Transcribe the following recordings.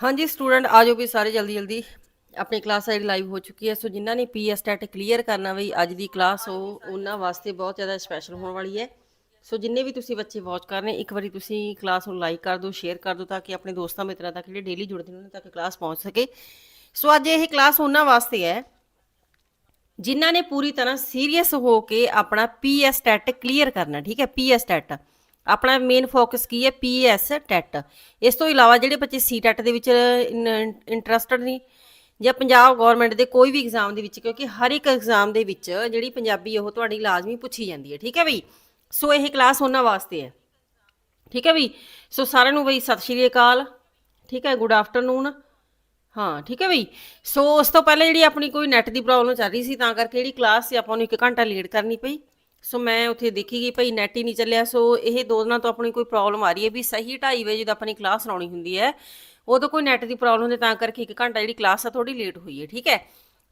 ਹਾਂਜੀ ਸਟੂਡੈਂਟ ਆਜੋ ਵੀ ਸਾਰੇ ਜਲਦੀ ਜਲਦੀ। ਆਪਣੀ ਕਲਾਸ ਸਾਈਡ ਲਾਈਵ ਹੋ ਚੁੱਕੀ ਹੈ। ਸੋ ਜਿਨ੍ਹਾਂ ਨੇ ਪੀਐਸ ਟੈਟ ਕਲੀਅਰ ਕਰਨਾ ਬਈ ਅੱਜ ਦੀ ਕਲਾਸ ਉਹ ਉਹਨਾਂ ਵਾਸਤੇ ਬਹੁਤ ਜ਼ਿਆਦਾ ਸਪੈਸ਼ਲ ਹੋਣ ਵਾਲੀ ਹੈ। ਸੋ ਜਿੰਨੇ ਵੀ ਤੁਸੀਂ ਬੱਚੇ ਵਾਚ ਕਰ ਰਹੇ, ਇੱਕ ਵਾਰੀ ਤੁਸੀਂ ਕਲਾਸ ਨੂੰ ਲਾਈਕ ਕਰ ਦਿਓ ਸ਼ੇਅਰ ਕਰ ਦਿਓ, ਤਾਂ ਕਿ ਆਪਣੇ ਦੋਸਤਾਂ ਮਿੱਤਰਾਂ ਤੱਕ ਜਿਹੜੇ ਡੇਲੀ ਜੁੜਦੇ ਨੇ, ਉਹਨਾਂ ਤੱਕ ਕਲਾਸ ਪਹੁੰਚ ਸਕੇ। ਸੋ ਅੱਜ ਇਹ ਕਲਾਸ ਉਹਨਾਂ ਵਾਸਤੇ ਹੈ, ਜਿਨ੍ਹਾਂ ਨੇ ਪੂਰੀ ਤਰ੍ਹਾਂ ਸੀਰੀਅਸ ਹੋ ਕੇ ਆਪਣਾ ਪੀਐਸ ਟੈਟ ਕਲੀਅਰ ਕਰਨਾ, ਠੀਕ ਹੈ ਪੀਐਸ ਟੈਟ ਆਪਣਾ ਮੇਨ ਫੋਕਸ ਕੀ ਹੈ? ਪੀਐਸ ਟੈਟ ਇਸ ਤੋਂ ਇਲਾਵਾ ਜਿਹੜੇ ਬੱਚੇ ਸੀ ਟੈਟ ਦੇ ਵਿੱਚ ਇੰਟਰਸਟਡ ਨਹੀਂ ਜਾਂ ਪੰਜਾਬ ਗਵਰਨਮੈਂਟ ਦੇ ਕੋਈ ਵੀ ਐਗਜ਼ਾਮ ਦੇ ਵਿੱਚ, ਕਿਉਂਕਿ ਹਰ ਇੱਕ ਐਗਜ਼ਾਮ ਦੇ ਵਿੱਚ ਜਿਹੜੀ ਪੰਜਾਬੀ ਉਹ ਤੁਹਾਡੀ ਲਾਜ਼ਮੀ ਪੁੱਛੀ ਜਾਂਦੀ ਹੈ, ਠੀਕ ਹੈ ਬਈ? ਸੋ ਇਹ ਕਲਾਸ ਉਹਨਾਂ ਵਾਸਤੇ ਹੈ, ਠੀਕ ਹੈ ਬਈ? ਸੋ ਸਾਰਿਆਂ ਨੂੰ ਬਈ ਸਤਿ ਸ਼੍ਰੀ ਅਕਾਲ, ਠੀਕ ਹੈ? ਗੁੱਡ ਆਫਟਰਨੂਨ ਹਾਂ, ਠੀਕ ਹੈ ਬਈ? ਸੋ ਉਸ ਤੋਂ ਪਹਿਲਾਂ ਜਿਹੜੀ ਆਪਣੀ ਕੋਈ ਨੈਟ ਦੀ ਪ੍ਰੋਬਲਮ ਚੱਲ ਰਹੀ ਸੀ, ਤਾਂ ਕਰਕੇ ਜਿਹੜੀ ਕਲਾਸ ਸੀ, ਆਪਾਂ ਨੂੰ 1 ਘੰਟਾ ਲੇਟ ਕਰਨੀ ਪਈ। ਸੋ ਮੈਂ ਉੱਥੇ ਦੇਖੀ ਗਈ ਭਈ ਨੈਟ ਹੀ ਨਹੀਂ ਚੱਲਿਆ। ਸੋ ਇਹ ਦੋ ਦਿਨਾਂ ਤੋਂ ਆਪਣੀ ਕੋਈ ਪ੍ਰੋਬਲਮ ਆ ਰਹੀ ਹੈ ਵੀ ਸਹੀ 2:30 ਵਜੇ ਜਦੋਂ ਆਪਣੀ ਕਲਾਸ ਲਾਉਣੀ ਹੁੰਦੀ ਹੈ, ਉਦੋਂ ਕੋਈ ਨੈਟ ਦੀ ਪ੍ਰੋਬਲਮ ਹੁੰਦੀ ਤਾਂ ਕਰਕੇ ਇੱਕ ਘੰਟਾ ਜਿਹੜੀ ਕਲਾਸ ਆ ਥੋੜੀ ਲੇਟ ਹੋਈ ਹੈ, ਠੀਕ ਹੈ?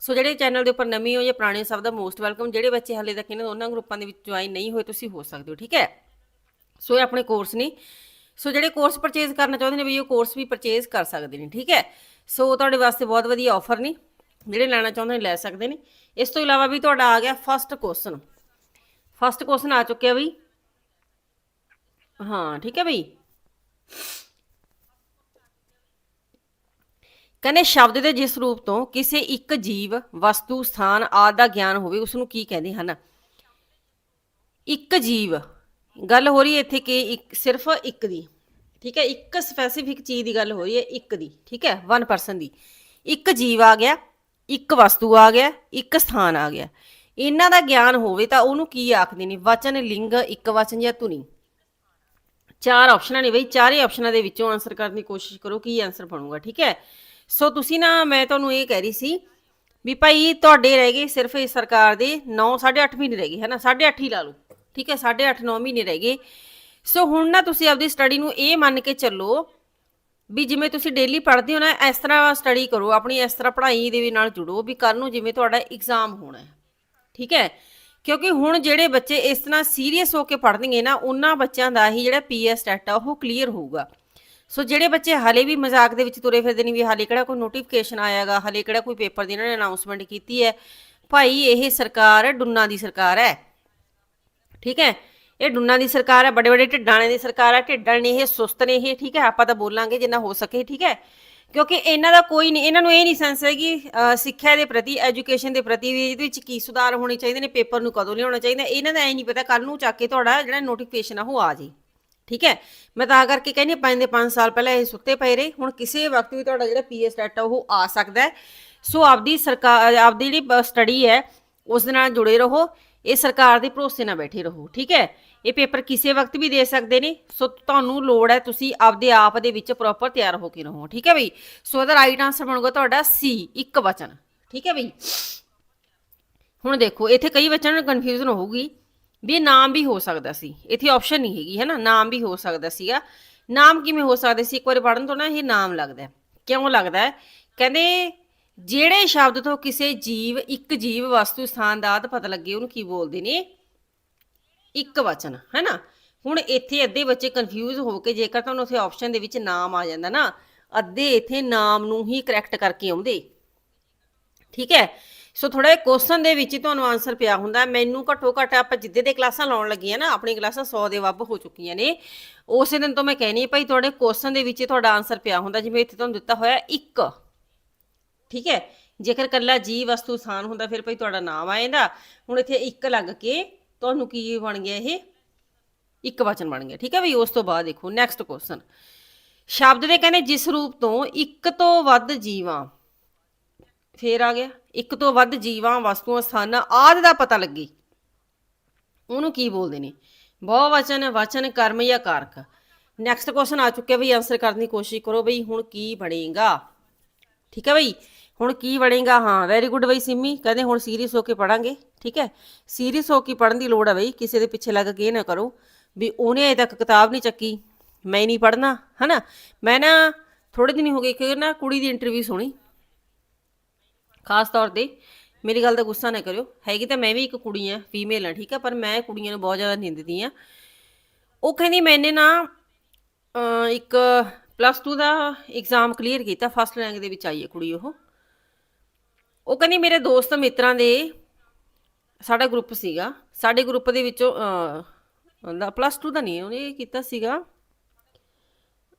ਸੋ ਜਿਹੜੇ ਚੈਨਲ ਦੇ ਉੱਪਰ ਨਵੇਂ ਹੋ ਜਾਂ ਪੁਰਾਣੇ ਸਭ ਦਾ ਮੋਸਟ ਵੈਲਕਮ ਜਿਹੜੇ ਬੱਚੇ ਹਾਲੇ ਤੱਕ ਇਹਨਾਂ ਦੋਨਾਂ ਗਰੁੱਪਾਂ ਦੇ ਵਿੱਚ ਜੁਆਇਨ ਨਹੀਂ ਹੋਏ, ਤੁਸੀਂ ਹੋ ਸਕਦੇ ਹੋ, ਠੀਕ ਹੈ? ਸੋ ਇਹ ਆਪਣੇ ਕੋਰਸ ਨੇ। ਸੋ ਜਿਹੜੇ ਕੋਰਸ ਪਰਚੇਜ਼ ਕਰਨਾ ਚਾਹੁੰਦੇ ਨੇ ਵੀ ਉਹ ਕੋਰਸ ਵੀ ਪਰਚੇਜ਼ ਕਰ ਸਕਦੇ ਨੇ, ਠੀਕ ਹੈ? ਸੋ ਤੁਹਾਡੇ ਵਾਸਤੇ ਬਹੁਤ ਵਧੀਆ ਆਫਰ ਨੇ, ਜਿਹੜੇ ਲੈਣਾ ਚਾਹੁੰਦੇ ਨੇ ਲੈ ਸਕਦੇ ਨੇ। ਇਸ ਤੋਂ ਇਲਾਵਾ ਵੀ ਤੁਹਾਡਾ ਆ ਗਿਆ ਫਸਟ ਕੁਐਸਚਨ ਫਸਟ ਕੁਐਸਚਨ ਆ ਚੁੱਕਿਆ ਬਈ। ਹਾਂ, ਠੀਕ ਹੈ ਬਈ। ਕਹਿੰਦੇ ਸ਼ਬਦ ਦੇ ਜਿਸ ਰੂਪ ਤੋਂ ਕਿਸੇ ਇੱਕ ਜੀਵ, ਵਸਤੂ, ਸਥਾਨ ਆਦਿ ਦਾ ਗਿਆਨ ਹੋਵੇ ਉਸ ਨੂੰ ਕੀ ਕਹਿੰਦੇ ਹਨ? ਇੱਕ ਜੀਵ। ਗੱਲ ਹੋ ਰਹੀ ਹੈ ਇੱਥੇ ਕਿ ਇੱਕ, ਸਿਰਫ ਇੱਕ ਦੀ। ਠੀਕ ਹੈ, ਇੱਕ ਸਪੈਸੀਫਿਕ ਚੀਜ਼ ਦੀ ਗੱਲ ਹੋ ਰਹੀ ਹੈ, ਇੱਕ ਦੀ। ਠੀਕ ਹੈ ਵਨ ਪਰਸਨ ਦੀ। ਇੱਕ ਜੀਵ ਆ ਗਿਆ, ਇੱਕ ਵਸਤੂ ਆ ਗਿਆ, ਇੱਕ ਸਥਾਨ ਆ ਗਿਆ। ਇਹਨਾਂ ਦਾ ਗਿਆਨ ਹੋਵੇ ਤਾਂ ਉਹਨੂੰ ਕੀ ਆਖਦੇ ਨੇ? ਵਚਨ, ਲਿੰਗ, ਇੱਕ ਵਚਨ ਜਾਂ ਧੁਨੀ? ਚਾਰ ਆਪਸ਼ਨਾਂ ਨੇ ਬਈ, ਚਾਰੇ ਆਪਸ਼ਨਾਂ ਦੇ ਵਿੱਚੋਂ ਆਨਸਰ ਕਰਨ ਦੀ ਕੋਸ਼ਿਸ਼ ਕਰੋ ਕੀ ਆਨਸਰ ਬਣੂਗਾ, ਠੀਕ ਹੈ? ਸੋ ਤੁਸੀਂ ਨਾ, ਮੈਂ ਤੁਹਾਨੂੰ ਇਹ ਕਹਿ ਰਹੀ ਸੀ ਵੀ ਭਾਈ ਤੁਹਾਡੇ ਰਹਿ ਗਏ ਸਿਰਫ ਇਸ ਸਰਕਾਰ ਦੇ 9 8.5 ਮਹੀਨੇ ਰਹਿ ਗਏ, ਹੈ ਨਾ? 8.5 ਹੀ ਲਾ ਲਓ, ਠੀਕ ਹੈ? 8.5 9 ਮਹੀਨੇ ਰਹਿ ਗਏ। ਸੋ ਹੁਣ ਨਾ ਤੁਸੀਂ ਆਪਦੀ ਸਟੱਡੀ ਨੂੰ ਇਹ ਮੰਨ ਕੇ ਚੱਲੋ ਵੀ ਜਿਵੇਂ ਤੁਸੀਂ ਡੇਲੀ ਪੜ੍ਹਦੇ ਹੋ ਨਾ, ਇਸ ਤਰ੍ਹਾਂ ਸਟੱਡੀ ਕਰੋ, ਆਪਣੀ ਇਸ ਤਰ੍ਹਾਂ ਪੜ੍ਹਾਈ ਦੇ ਨਾਲ ਜੁੜੋ ਵੀ ਕੱਲ ਨੂੰ ਜਿਵੇਂ ਤੁਹਾਡਾ ਐਗਜ਼ਾਮ ਹੋਣਾ ਹੈ। ਠੀਕ ਹੈ? ਕਿਉਂਕਿ ਹੁਣ ਜਿਹੜੇ ਬੱਚੇ ਇਸ ਤਰ੍ਹਾਂ ਸੀਰੀਅਸ ਹੋ ਕੇ ਪੜ੍ਹਨਗੇ ਨਾ, ਉਹਨਾਂ ਬੱਚਿਆਂ ਦਾ ਹੀ ਜਿਹੜਾ ਪੀਐਸ ਟੈਟ ਆ ਉਹ ਕਲੀਅਰ ਹੋਊਗਾ। ਸੋ ਜਿਹੜੇ ਬੱਚੇ ਹਾਲੇ ਵੀ ਮਜ਼ਾਕ ਦੇ ਵਿੱਚ ਤੁਰੇ ਫਿਰਦੇ ਨੇ ਵੀ ਹਾਲੇ ਕਿਹੜਾ ਕੋਈ ਨੋਟੀਫਿਕੇਸ਼ਨ ਆਇਆਗਾ, ਹਾਲੇ ਕਿਹੜਾ ਕੋਈ ਪੇਪਰ ਦੀ ਇਹਨਾਂ ਨੇ ਅਨਾਉਂਸਮੈਂਟ ਕੀਤੀ ਹੈ, ਭਾਈ ਇਹ ਸਰਕਾਰ ਡੁੰਨਾ ਦੀ ਸਰਕਾਰ ਹੈ। ਠੀਕ ਹੈ? ਇਹ ਡੁੰਨਾ ਦੀ ਸਰਕਾਰ ਹੈ ਬੜੇ ਬੜੇ ਢਿੱਡਾਂ ਦੀ ਸਰਕਾਰ ਹੈ, ਢਿੱਡਾਂ ਨੇ ਇਹ ਸੁਸਤ ਨੇ ਇਹ, ਠੀਕ ਹੈ? ਆਪਾਂ ਤਾਂ ਬੋਲਾਂਗੇ ਜਿੰਨਾ ਹੋ ਸਕੇ, ਠੀਕ ਹੈ? ਕਿਉਂਕਿ ਇਹਨਾਂ ਦਾ ਕੋਈ ਨਹੀਂ ਇਹਨਾਂ ਨੂੰ ਇਹ ਨਹੀਂ ਸੈਂਸ ਹੈ ਕਿ ਸਿੱਖਿਆ ਦੇ ਪ੍ਰਤੀ ਐਜੂਕੇਸ਼ਨ ਦੇ ਪ੍ਰਤੀ ਵੀ ਇਹਦੇ ਵਿੱਚ ਕੀ ਸੁਧਾਰ ਹੋਣੇ ਚਾਹੀਦੇ ਨੇ ਪੇਪਰ ਨੂੰ ਕਦੋਂ ਲਿਆਉਣਾ ਚਾਹੀਦਾ ਇਹਨਾਂ ਦਾ ਇਹ ਨਹੀਂ ਪਤਾ ਕੱਲ ਨੂੰ ਚੱਕ ਕੇ ਤੁਹਾਡਾ ਜਿਹੜਾ ਨੋਟੀਫਿਕੇਸ਼ਨ ਆ ਉਹ ਆ ਜੇ ਠੀਕ ਹੈ? ਮੈਂ ਤਾਂ ਕਰਕੇ ਕਹਿੰਦੀ ਹਾਂ, ਪੰਜ ਦੇ 5 ਸਾਲ ਪਹਿਲਾਂ ਇਹ ਸੁੱਤੇ ਪਏ ਰਹੇ ਹੁਣ ਕਿਸੇ ਵਕਤ ਵੀ ਤੁਹਾਡਾ ਜਿਹੜਾ ਪੀਐਸ ਡਾਟਾ ਉਹ ਆ ਸਕਦਾ ਹੈ। ਸੋ ਆਪਦੀ ਸਰਕਾਰ ਆਪਦੀ ਜਿਹੜੀ ਸਟੱਡੀ ਹੈ ਉਸ ਦੇ ਨਾਲ ਜੁੜੇ ਰਹੋ ਇਹ ਸਰਕਾਰ ਦੇ ਭਰੋਸੇ ਨਾਲ ਬੈਠੇ ਰਹੋ ਠੀਕ ਹੈ? ਇਹ ਪੇਪਰ ਕਿਸੇ ਵਕਤ ਵੀ ਦੇ ਸਕਦੇ ਨੇ, ਸੋ ਤੁਹਾਨੂੰ ਲੋੜ ਹੈ ਤੁਸੀਂ ਆਪਦੇ ਆਪ ਦੇ ਵਿੱਚ ਪ੍ਰੋਪਰ ਤਿਆਰ ਹੋ ਕੇ ਰਹੋ, ਠੀਕ ਹੈ ਬਈ? ਸੋ ਇਹਦਾ ਰਾਈਟ ਆਨਸਰ ਬਣੂਗਾ ਤੁਹਾਡਾ ਸੀ ਇੱਕ ਵਚਨ, ਠੀਕ ਹੈ ਬਈ? ਹੁਣ ਦੇਖੋ, ਇੱਥੇ ਕਈ ਬੱਚਿਆਂ ਨੂੰ ਕਨਫਿਊਜ਼ਨ ਹੋਊਗੀ, ਵੀ ਇਹ ਨਾਮ ਵੀ ਹੋ ਸਕਦਾ ਸੀ, ਇੱਥੇ ਆਪਸ਼ਨ ਨਹੀਂ ਹੈਗੀ, ਹੈ ਨਾ? ਨਾਮ ਵੀ ਹੋ ਸਕਦਾ ਸੀਗਾ। ਨਾਮ ਕਿਵੇਂ ਹੋ ਸਕਦੇ ਸੀ? ਇੱਕ ਵਾਰੀ ਪੜਨ ਤੋਂ ਨਾ ਇਹ ਨਾਮ ਲੱਗਦਾ ਕਿਉਂ ਲੱਗਦਾ ਕਹਿੰਦੇ ਜਿਹੜੇ ਸ਼ਬਦ ਤੋਂ ਕਿਸੇ ਜੀਵ, ਇੱਕ ਜੀਵ ਵਸਤੂ ਸਥਾਨ ਦਾ ਆਦਿ ਪਤਾ ਲੱਗੇ ਉਹਨੂੰ ਕੀ ਬੋਲਦੇ ਨੇ? ਇੱਕ ਵਚਨ ਹੈ ਨਾ ਹੁਣ ਇੱਥੇ ਅੱਧੇ ਬੱਚੇ ਕਨਫਿਊਜ਼ ਹੋ ਕੇ ਜੇਕਰ ਤੁਹਾਨੂੰ ਉੱਥੇ ਆਪਸ਼ਨ ਦੇ ਵਿੱਚ ਨਾਮ ਆ ਜਾਂਦਾ ਨਾ, ਅੱਧੇ ਇੱਥੇ ਨਾਮ ਨੂੰ ਹੀ ਕਰੈਕਟ ਕਰਕੇ ਆਉਂਦੇ। ਠੀਕ ਹੈ? ਸੋ ਥੋੜਾ ਕੁਐਸਚਨ ਦੇ ਵਿੱਚ ਤੁਹਾਨੂੰ ਆਨਸਰ ਪਿਆ ਹੁੰਦਾ। ਮੈਨੂੰ ਘੱਟੋ ਘੱਟ ਆਪਾਂ ਜਿੱਦੇ ਦੇ ਕਲਾਸਾਂ ਲਾਉਣ ਲੱਗੀਆਂ ਨਾ ਆਪਣੀ ਕਲਾਸਾਂ 100 ਦੇ ਵੱਧ ਹੋ ਚੁੱਕੀਆਂ ਨੇ। ਉਸੇ ਦਿਨ ਤੋਂ ਮੈਂ ਕਹਿਣੀ ਭਾਈ, ਤੁਹਾਡੇ ਕੁਐਸਚਨ ਦੇ ਵਿੱਚ ਤੁਹਾਡਾ ਆਨਸਰ ਪਿਆ ਹੁੰਦਾ, ਜਿਵੇਂ ਇੱਥੇ ਤੁਹਾਨੂੰ ਦਿੱਤਾ ਹੋਇਆ ਇੱਕ। ਠੀਕ ਹੈ? ਜੇਕਰ ਕੱਲਾ ਜੀ ਵਸਤੂ ਸਥਾਨ ਹੁੰਦਾ, ਫਿਰ ਭਾਈ ਤੁਹਾਡਾ ਨਾਮ ਆ ਜਾਂਦਾ। ਹੁਣ ਇੱਥੇ ਇੱਕ ਲੱਗ ਕੇ ਤੁਹਾਨੂੰ ਕੀ ਬਣ ਗਿਆ ਇਹ? ਇੱਕ ਵਚਨ ਬਣ ਗਿਆ, ਠੀਕ ਹੈ ਬਈ ਉਸ ਤੋਂ ਬਾਅਦ ਦੇਖੋ ਨੈਕਸਟ ਕੁਐਸਚਨ ਸ਼ਬਦ ਦੇ ਕਹਿੰਦੇ ਜਿਸ ਰੂਪ ਤੋਂ ਇੱਕ ਤੋਂ ਵੱਧ ਜੀਵਾਂ, ਫੇਰ ਆ ਗਿਆ, ਇੱਕ ਤੋਂ ਵੱਧ ਜੀਵਾਂ, ਵਸਤੂਆਂ, ਸਥਾਨਾਂ ਆਦਿ ਦਾ ਪਤਾ ਲੱਗੇ। ਉਹਨੂੰ ਕੀ ਬੋਲਦੇ ਨੇ? ਬਹੁਵਚਨ, ਵਚਨ ਵਚਨ ਕਰਮ ਜਾਂ ਕਾਰਕ। ਨੈਕਸਟ ਕੁਐਸਚਨ ਆ ਚੁੱਕਿਆ ਬਈ ਆਨਸਰ ਕਰਨ ਦੀ ਕੋਸ਼ਿਸ਼ ਕਰੋ ਬਈ ਹੁਣ ਕੀ ਬਣੇਗਾ? ਠੀਕ ਹੈ ਬਈ? ਹੁਣ ਕੀ ਬਣੇਗਾ? ਹਾਂ ਵੈਰੀ ਗੁੱਡ ਬਈ ਸਿੰਮੀ। ਕਹਿੰਦੇ ਹੁਣ ਸੀਰੀਅਸ ਹੋ ਕੇ ਪੜਾਂਗੇ, ਠੀਕ ਹੈ? ਸੀਰੀਅਸ ਹੋ ਕੇ ਪੜਨ ਦੀ ਲੋੜ ਹੈ ਬਈ, ਕਿਸੇ ਦੇ ਪਿੱਛੇ ਲੱਗ ਕੇ ਇਹ ਨਾ ਕਰੋ ਵੀ ਉਹਨੇ ਅਜੇ ਤੱਕ ਕਿਤਾਬ ਨਹੀਂ ਚੱਕੀ, ਮੈਂ ਨਹੀਂ ਪੜਨਾ ਹਨਾ? ਮੈਂ ਨਾ ਥੋੜੇ ਦਿਨ ਹੀ ਹੋ ਗਏ ਕਿ ਨਾ ਕੁੜੀ ਦੀ ਇੰਟਰਵਿਊ ਸੁਣੀ। ਖਾਸ ਤੌਰ ਤੇ ਮੇਰੀ ਗੱਲ ਦਾ ਗੁੱਸਾ ਨਾ ਕਰਿਓ। ਹੈਗੀ ਤਾਂ ਮੈਂ ਵੀ ਇੱਕ ਕੁੜੀ ਆ ਫੀਮੇਲ ਆ, ਠੀਕ ਆ ਪਰ ਮੈਂ ਕੁੜੀਆਂ ਨੂੰ ਬਹੁਤ ਜ਼ਿਆਦਾ ਨਿੰਦਦੀ ਆ। ਉਹ ਕਹਿੰਦੀ ਮੈਨੇ ਨਾ ਇੱਕ ਪਲੱਸ 2 ਦਾ ਐਗਜ਼ਾਮ ਕਲੀਅਰ ਕੀਤਾ ਫਸਟ ਰੈਂਕ ਦੇ ਵਿੱਚ ਆਈ ਹੈ ਕੁੜੀ ਉਹ। ਉਹ ਕਹਿੰਦੀ ਮੇਰੇ ਦੋਸਤ ਮਿੱਤਰਾਂ ਦੇ ਸਾਡਾ ਗਰੁੱਪ ਸੀਗਾ। ਸਾਡੇ ਗਰੁੱਪ ਦੇ ਵਿੱਚੋਂ ਅ ਪਲੱਸ 2 ਦਾ ਨਹੀਂ, ਉਹਨੇ ਇਹ ਕੀਤਾ ਸੀਗਾ।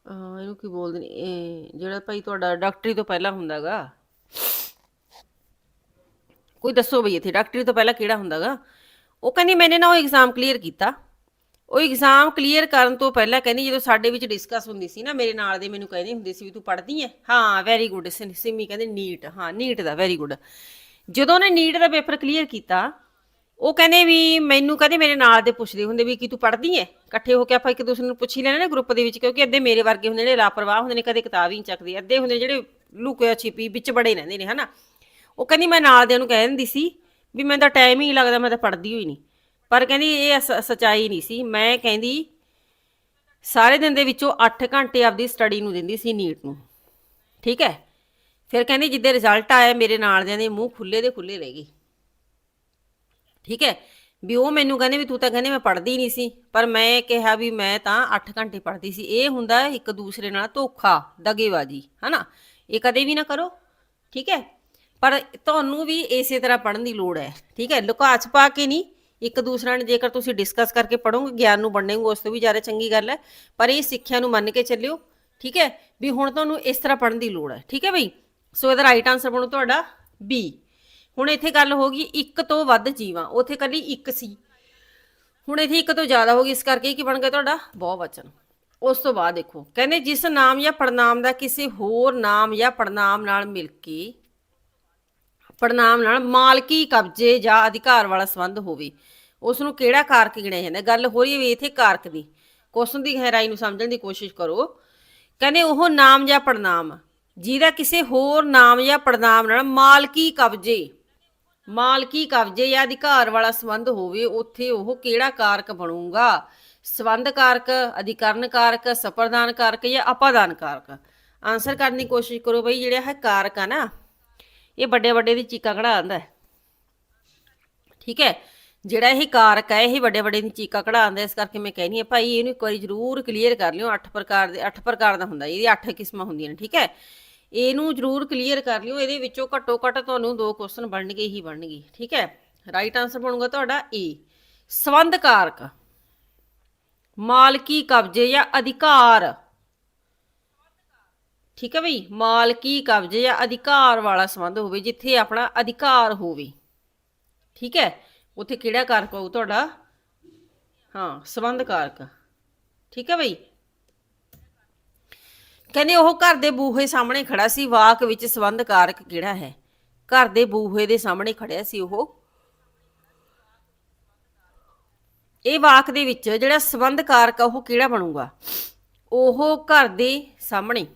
ਇਹਨੂੰ ਕੀ ਬੋਲਦੇ ਨੇ, ਇਹ ਜਿਹੜਾ ਭਾਈ ਤੁਹਾਡਾ ਡਾਕਟਰੀ ਤੋਂ ਪਹਿਲਾਂ ਹੁੰਦਾਗਾ। ਕੋਈ ਦੱਸੋ ਬਈ ਇੱਥੇ, ਡਾਕਟਰੀ ਤੋਂ ਪਹਿਲਾਂ ਕਿਹੜਾ ਹੁੰਦਾਗਾ? ਉਹ ਕਹਿੰਦੀ ਮੈਨੇ ਨਾ ਉਹ ਐਗਜ਼ਾਮ ਕਲੀਅਰ ਕੀਤਾ। ਉਹ ਐਗਜ਼ਾਮ ਕਲੀਅਰ ਕਰਨ ਤੋਂ ਪਹਿਲਾਂ ਕਹਿੰਦੀ ਜਦੋਂ ਸਾਡੇ ਵਿੱਚ ਡਿਸਕਸ ਹੁੰਦੀ ਸੀ ਨਾ, ਮੇਰੇ ਨਾਲ ਦੇ ਮੈਨੂੰ ਕਹਿੰਦੇ ਹੁੰਦੇ ਸੀ ਵੀ ਤੂੰ ਪੜ੍ਹਦੀ ਹੈ ਹਾਂ ਵੈਰੀ ਗੁੱਡ ਸਿਮੀ ਕਹਿੰਦੇ ਨੀਟ ਹਾਂ ਨੀਟ ਦਾ ਵੈਰੀ ਗੁੱਡ ਜਦੋਂ ਉਹਨੇ ਨੀਟ ਦਾ ਪੇਪਰ ਕਲੀਅਰ ਕੀਤਾ, ਉਹ ਕਹਿੰਦੇ ਵੀ ਮੈਨੂੰ ਕਹਿੰਦੇ ਮੇਰੇ ਨਾਲ ਦੇ ਪੁੱਛਦੇ ਹੁੰਦੇ ਵੀ ਕੀ ਤੂੰ ਪੜ੍ਹਦੀ ਐ? ਇਕੱਠੇ ਹੋ ਕੇ ਆਪਾਂ ਇੱਕ ਦੂਸਰੇ ਨੂੰ ਪੁੱਛ ਹੀ ਲੈਣਾ ਨਾ ਗਰੁੱਪ ਦੇ ਵਿੱਚ, ਕਿਉਂਕਿ ਅੱਧੇ ਮੇਰੇ ਵਰਗੇ ਹੁੰਦੇ ਨੇ, ਲਾਪਰਵਾਹ ਹੁੰਦੇ ਨੇ, ਕਦੇ ਕਿਤਾਬ ਹੀ ਨਹੀਂ ਚੱਕਦੇ, ਅੱਧੇ ਹੁੰਦੇ ਜਿਹੜੇ ਲੁਕਿਆ ਛਿਪੀ ਵਿੱਚ ਬੜੇ ਰਹਿੰਦੇ ਨੇ, ਹਨਾ? ਉਹ ਕਹਿੰਦੀ ਮੈਂ ਨਾਲ ਦੇ ਨੂੰ ਕਹਿ ਦਿੰਦੀ ਸੀ ਵੀ ਮੈਨੂੰ ਤਾਂ ਟਾਈਮ ਹੀ ਨਹੀਂ ਲੱਗਦਾ, ਮੈਂ ਤਾਂ ਪੜ੍ਹਦੀ ਹੋਈ ਨਹੀਂ। ਪਰ ਕਹਿੰਦੀ ਇਹ ਸ- ਸੱਚਾਈ ਨਹੀਂ ਸੀ। ਮੈਂ ਕਹਿੰਦੀ, ਸਾਰੇ ਦਿਨ ਦੇ ਵਿੱਚੋਂ 8 ਘੰਟੇ ਆਪਦੀ ਸਟੱਡੀ ਨੂੰ ਦਿੰਦੀ ਸੀ ਨੀਟ ਨੂੰ। ਠੀਕ ਹੈ? ਫਿਰ ਕਹਿੰਦੀ, ਜਿੱਦੇ ਰਿਜ਼ਲਟ ਆਇਆ ਮੇਰੇ ਨਾਲ ਦਿਆਂ ਦੇ ਮੂੰਹ ਖੁੱਲੇ ਦੇ ਖੁੱਲੇ ਰਹਿ ਗਏ ਠੀਕ ਹੈ? ਵੀ ਉਹ ਮੈਨੂੰ ਕਹਿੰਦੇ ਵੀ ਤੂੰ ਤਾਂ ਕਹਿੰਦੇ ਮੈਂ ਪੜ੍ਹਦੀ ਨਹੀਂ ਸੀ। ਪਰ ਮੈਂ ਕਿਹਾ ਵੀ ਮੈਂ ਤਾਂ 8 ਘੰਟੇ ਪੜ੍ਹਦੀ ਸੀ। ਇਹ ਹੁੰਦਾ ਹੈ ਇੱਕ ਦੂਸਰੇ ਨਾਲ ਧੋਖਾ, ਦਗੇਬਾਜੀ, ਹਨਾ? ਇਹ ਕਦੇ ਵੀ ਨਾ ਕਰੋ। ਠੀਕ ਹੈ? ਪਰ ਤੁਹਾਨੂੰ ਵੀ ਇਸੇ ਤਰ੍ਹਾਂ ਪੜ੍ਹਨ ਦੀ ਲੋੜ ਹੈ। ਠੀਕ ਹੈ? ਲੁਕਾ ਛਪਾ ਕੇ ਨਹੀਂ ਇੱਕ ਦੂਸਰਾ ਨੇ ਜੇਕਰ ਤੁਸੀਂ ਡਿਸਕਸ ਕਰਕੇ ਪੜੋਗੇ ਗਿਆਨ ਨੂੰ ਵੰਡੋਗੇ, ਉਸ ਤੋਂ ਵੀ ਜ਼ਿਆਦਾ ਚੰਗੀ ਗੱਲ ਹੈ। ਪਰ ਇਹ ਸਿੱਖਿਆ ਨੂੰ ਮੰਨ ਕੇ ਚੱਲਿਓ, ਠੀਕ ਹੈ? ਵੀ ਹੁਣ ਤੁਹਾਨੂੰ ਇਸ ਤਰ੍ਹਾਂ ਪੜ੍ਹਨ ਦੀ ਲੋੜ ਹੈ, ਠੀਕ ਹੈ ਬਈ? ਸੋ ਇਹਦਾ ਰਾਈਟ ਆਨਸਰ ਬਣੂ ਤੁਹਾਡਾ ਬੀ ਹੁਣ ਇੱਥੇ ਗੱਲ ਹੋ ਗਈ ਇੱਕ ਤੋਂ ਵੱਧ ਜੀਵਾਂ, ਉੱਥੇ ਕੱਲੀ ਇੱਕ ਸੀ। ਹੁਣ ਇੱਥੇ ਇੱਕ ਤੋਂ ਜ਼ਿਆਦਾ ਹੋ ਗਈ, ਇਸ ਕਰਕੇ ਕੀ ਬਣ ਗਿਆ ਤੁਹਾਡਾ? ਬਹੁ ਵਚਨ। ਉਸ ਤੋਂ ਬਾਅਦ ਦੇਖੋ, ਕਹਿੰਦੇ ਜਿਸ ਨਾਮ ਜਾਂ ਪੜਨਾਮ ਦਾ ਕਿਸੇ ਹੋਰ ਨਾਮ ਜਾਂ ਪੜਨਾਮ ਨਾਲ ਮਿਲ ਕੇ ਪੜਨਾਮ ਨਾਲ ਮਾਲਕੀ ਕਬਜ਼ੇ ਜਾਂ ਅਧਿਕਾਰ ਵਾਲਾ ਸੰਬੰਧ ਹੋਵੇ। ਉਸ ਨੂੰ ਕਿਹੜਾ ਕਾਰਕ ਗਿਣਿਆ ਜਾਂਦਾ? ਗੱਲ ਹੋ ਰਹੀ ਹੈ ਵੀ ਕਾਰਕ ਦੀ। ਕੁਐਸਚਨ ਦੀ ਗਹਿਰਾਈ ਨੂੰ ਸਮਝਣ ਦੀ ਕੋਸ਼ਿਸ਼ ਕਰੋ। ਕਹਿੰਦੇ ਉਹ ਨਾਮ ਜਾਂ ਪੜਨਾਮ। ਜਿਹਦਾ ਕਿਸੇ ਹੋਰ ਨਾਮ ਜਾਂ ਪੜਨਾਮ ਨਾਲ ਮਾਲਕੀ ਕਬਜ਼ੇ ਮਾਲਕੀ ਕਬਜ਼ੇ ਜਾਂ ਅਧਿਕਾਰ ਵਾਲਾ ਸੰਬੰਧ ਹੋਵੇ, ਉੱਥੇ ਉਹ ਕਿਹੜਾ ਕਾਰਕ ਬਣੂਗਾ? ਸੰਬੰਧ ਕਾਰਕ, ਅਧਿਕਰਨ ਕਾਰਕ ਸਪਰਦਾਨ ਕਾਰਕ ਜਾਂ ਅਪਾਦਾਨ ਕਾਰਕ? ਆਨਸਰ ਕਰਨ ਦੀ ਕੋਸ਼ਿਸ਼ ਕਰੋ ਬਈ, ਜਿਹੜਾ ਹੈ ਕਾਰਕ ਆ ਨਾ। ਇਹ ਵੱਡੇ ਵੱਡੇ ਦੀ ਚੀਕਾਂ ਕਢਾਉਂਦਾ ਹੈ। ਠੀਕ ਹੈ? ਜਿਹੜਾ ਇਹ ਕਾਰਕ ਹੈ, ਇਹ ਵੱਡੇ ਵੱਡੇ ਦੀ ਚੀਕਾਂ ਕਢਾਉਂਦਾ ਇਸ ਕਰਕੇ ਮੈਂ ਕਹਿੰਦੀ ਹਾਂ, ਭਾਈ ਇਹਨੂੰ ਇੱਕ ਵਾਰੀ ਜ਼ਰੂਰ ਕਲੀਅਰ ਕਰ ਲਿਓ। ਅੱਠ ਪ੍ਰਕਾਰ ਦੇ, ਅੱਠ ਪ੍ਰਕਾਰ ਦਾ ਹੁੰਦਾ ਇਹਦੀ ਅੱਠ ਕਿਸਮਾਂ ਹੁੰਦੀਆਂ ਨੇ, ਠੀਕ ਹੈ? ਇਹਨੂੰ ਜ਼ਰੂਰ ਕਲੀਅਰ ਕਰ ਲਿਓ। ਇਹਦੇ ਵਿੱਚੋਂ ਘੱਟੋ ਘੱਟ ਤੁਹਾਨੂੰ ਦੋ ਕੁਐਸਚਨ ਬਣਨਗੇ ਹੀ ਬਣਨਗੇ, ਠੀਕ ਹੈ? ਰਾਈਟ ਆਨਸਰ ਬਣੂਗਾ ਤੁਹਾਡਾ ਏ ਸੰਬੰਧ ਕਾਰਕ। ਮਾਲਕੀ ਕਬਜ਼ੇ ਜਾਂ ਅਧਿਕਾਰ। ਠੀਕ ਹੈ ਬਈ? ਮਾਲਕੀ ਕਬਜ਼ੇ ਜਾਂ ਅਧਿਕਾਰ ਵਾਲਾ ਸੰਬੰਧ ਹੋਵੇ, ਜਿੱਥੇ ਆਪਣਾ ਅਧਿਕਾਰ ਹੋਵੇ। ਠੀਕ ਹੈ? ਉੱਥੇ ਕਿਹੜਾ ਕਾਰਕ ਹੋਊ ਤੁਹਾਡਾ? ਹਾਂ, ਸੰਬੰਧ ਕਾਰਕ। ਠੀਕ ਹੈ ਬਈ? ਕਹਿੰਦੇ ਉਹ ਘਰ ਦੇ ਬੂਹੇ ਸਾਹਮਣੇ ਖੜਾ ਸੀ। ਵਾਕ ਵਿੱਚ ਸੰਬੰਧ ਕਾਰਕ ਕਿਹੜਾ ਹੈ? ਘਰ ਦੇ ਬੂਹੇ ਦੇ ਸਾਹਮਣੇ ਖੜਿਆ ਸੀ ਉਹ। ਇਹ ਵਾਕ ਦੇ ਵਿੱਚ ਜਿਹੜਾ ਸੰਬੰਧ ਕਾਰਕ ਆ, ਉਹ ਕਿਹੜਾ ਬਣੂਗਾ? ਉਹ ਘਰ ਦੇ ਸਾਹਮਣੇ।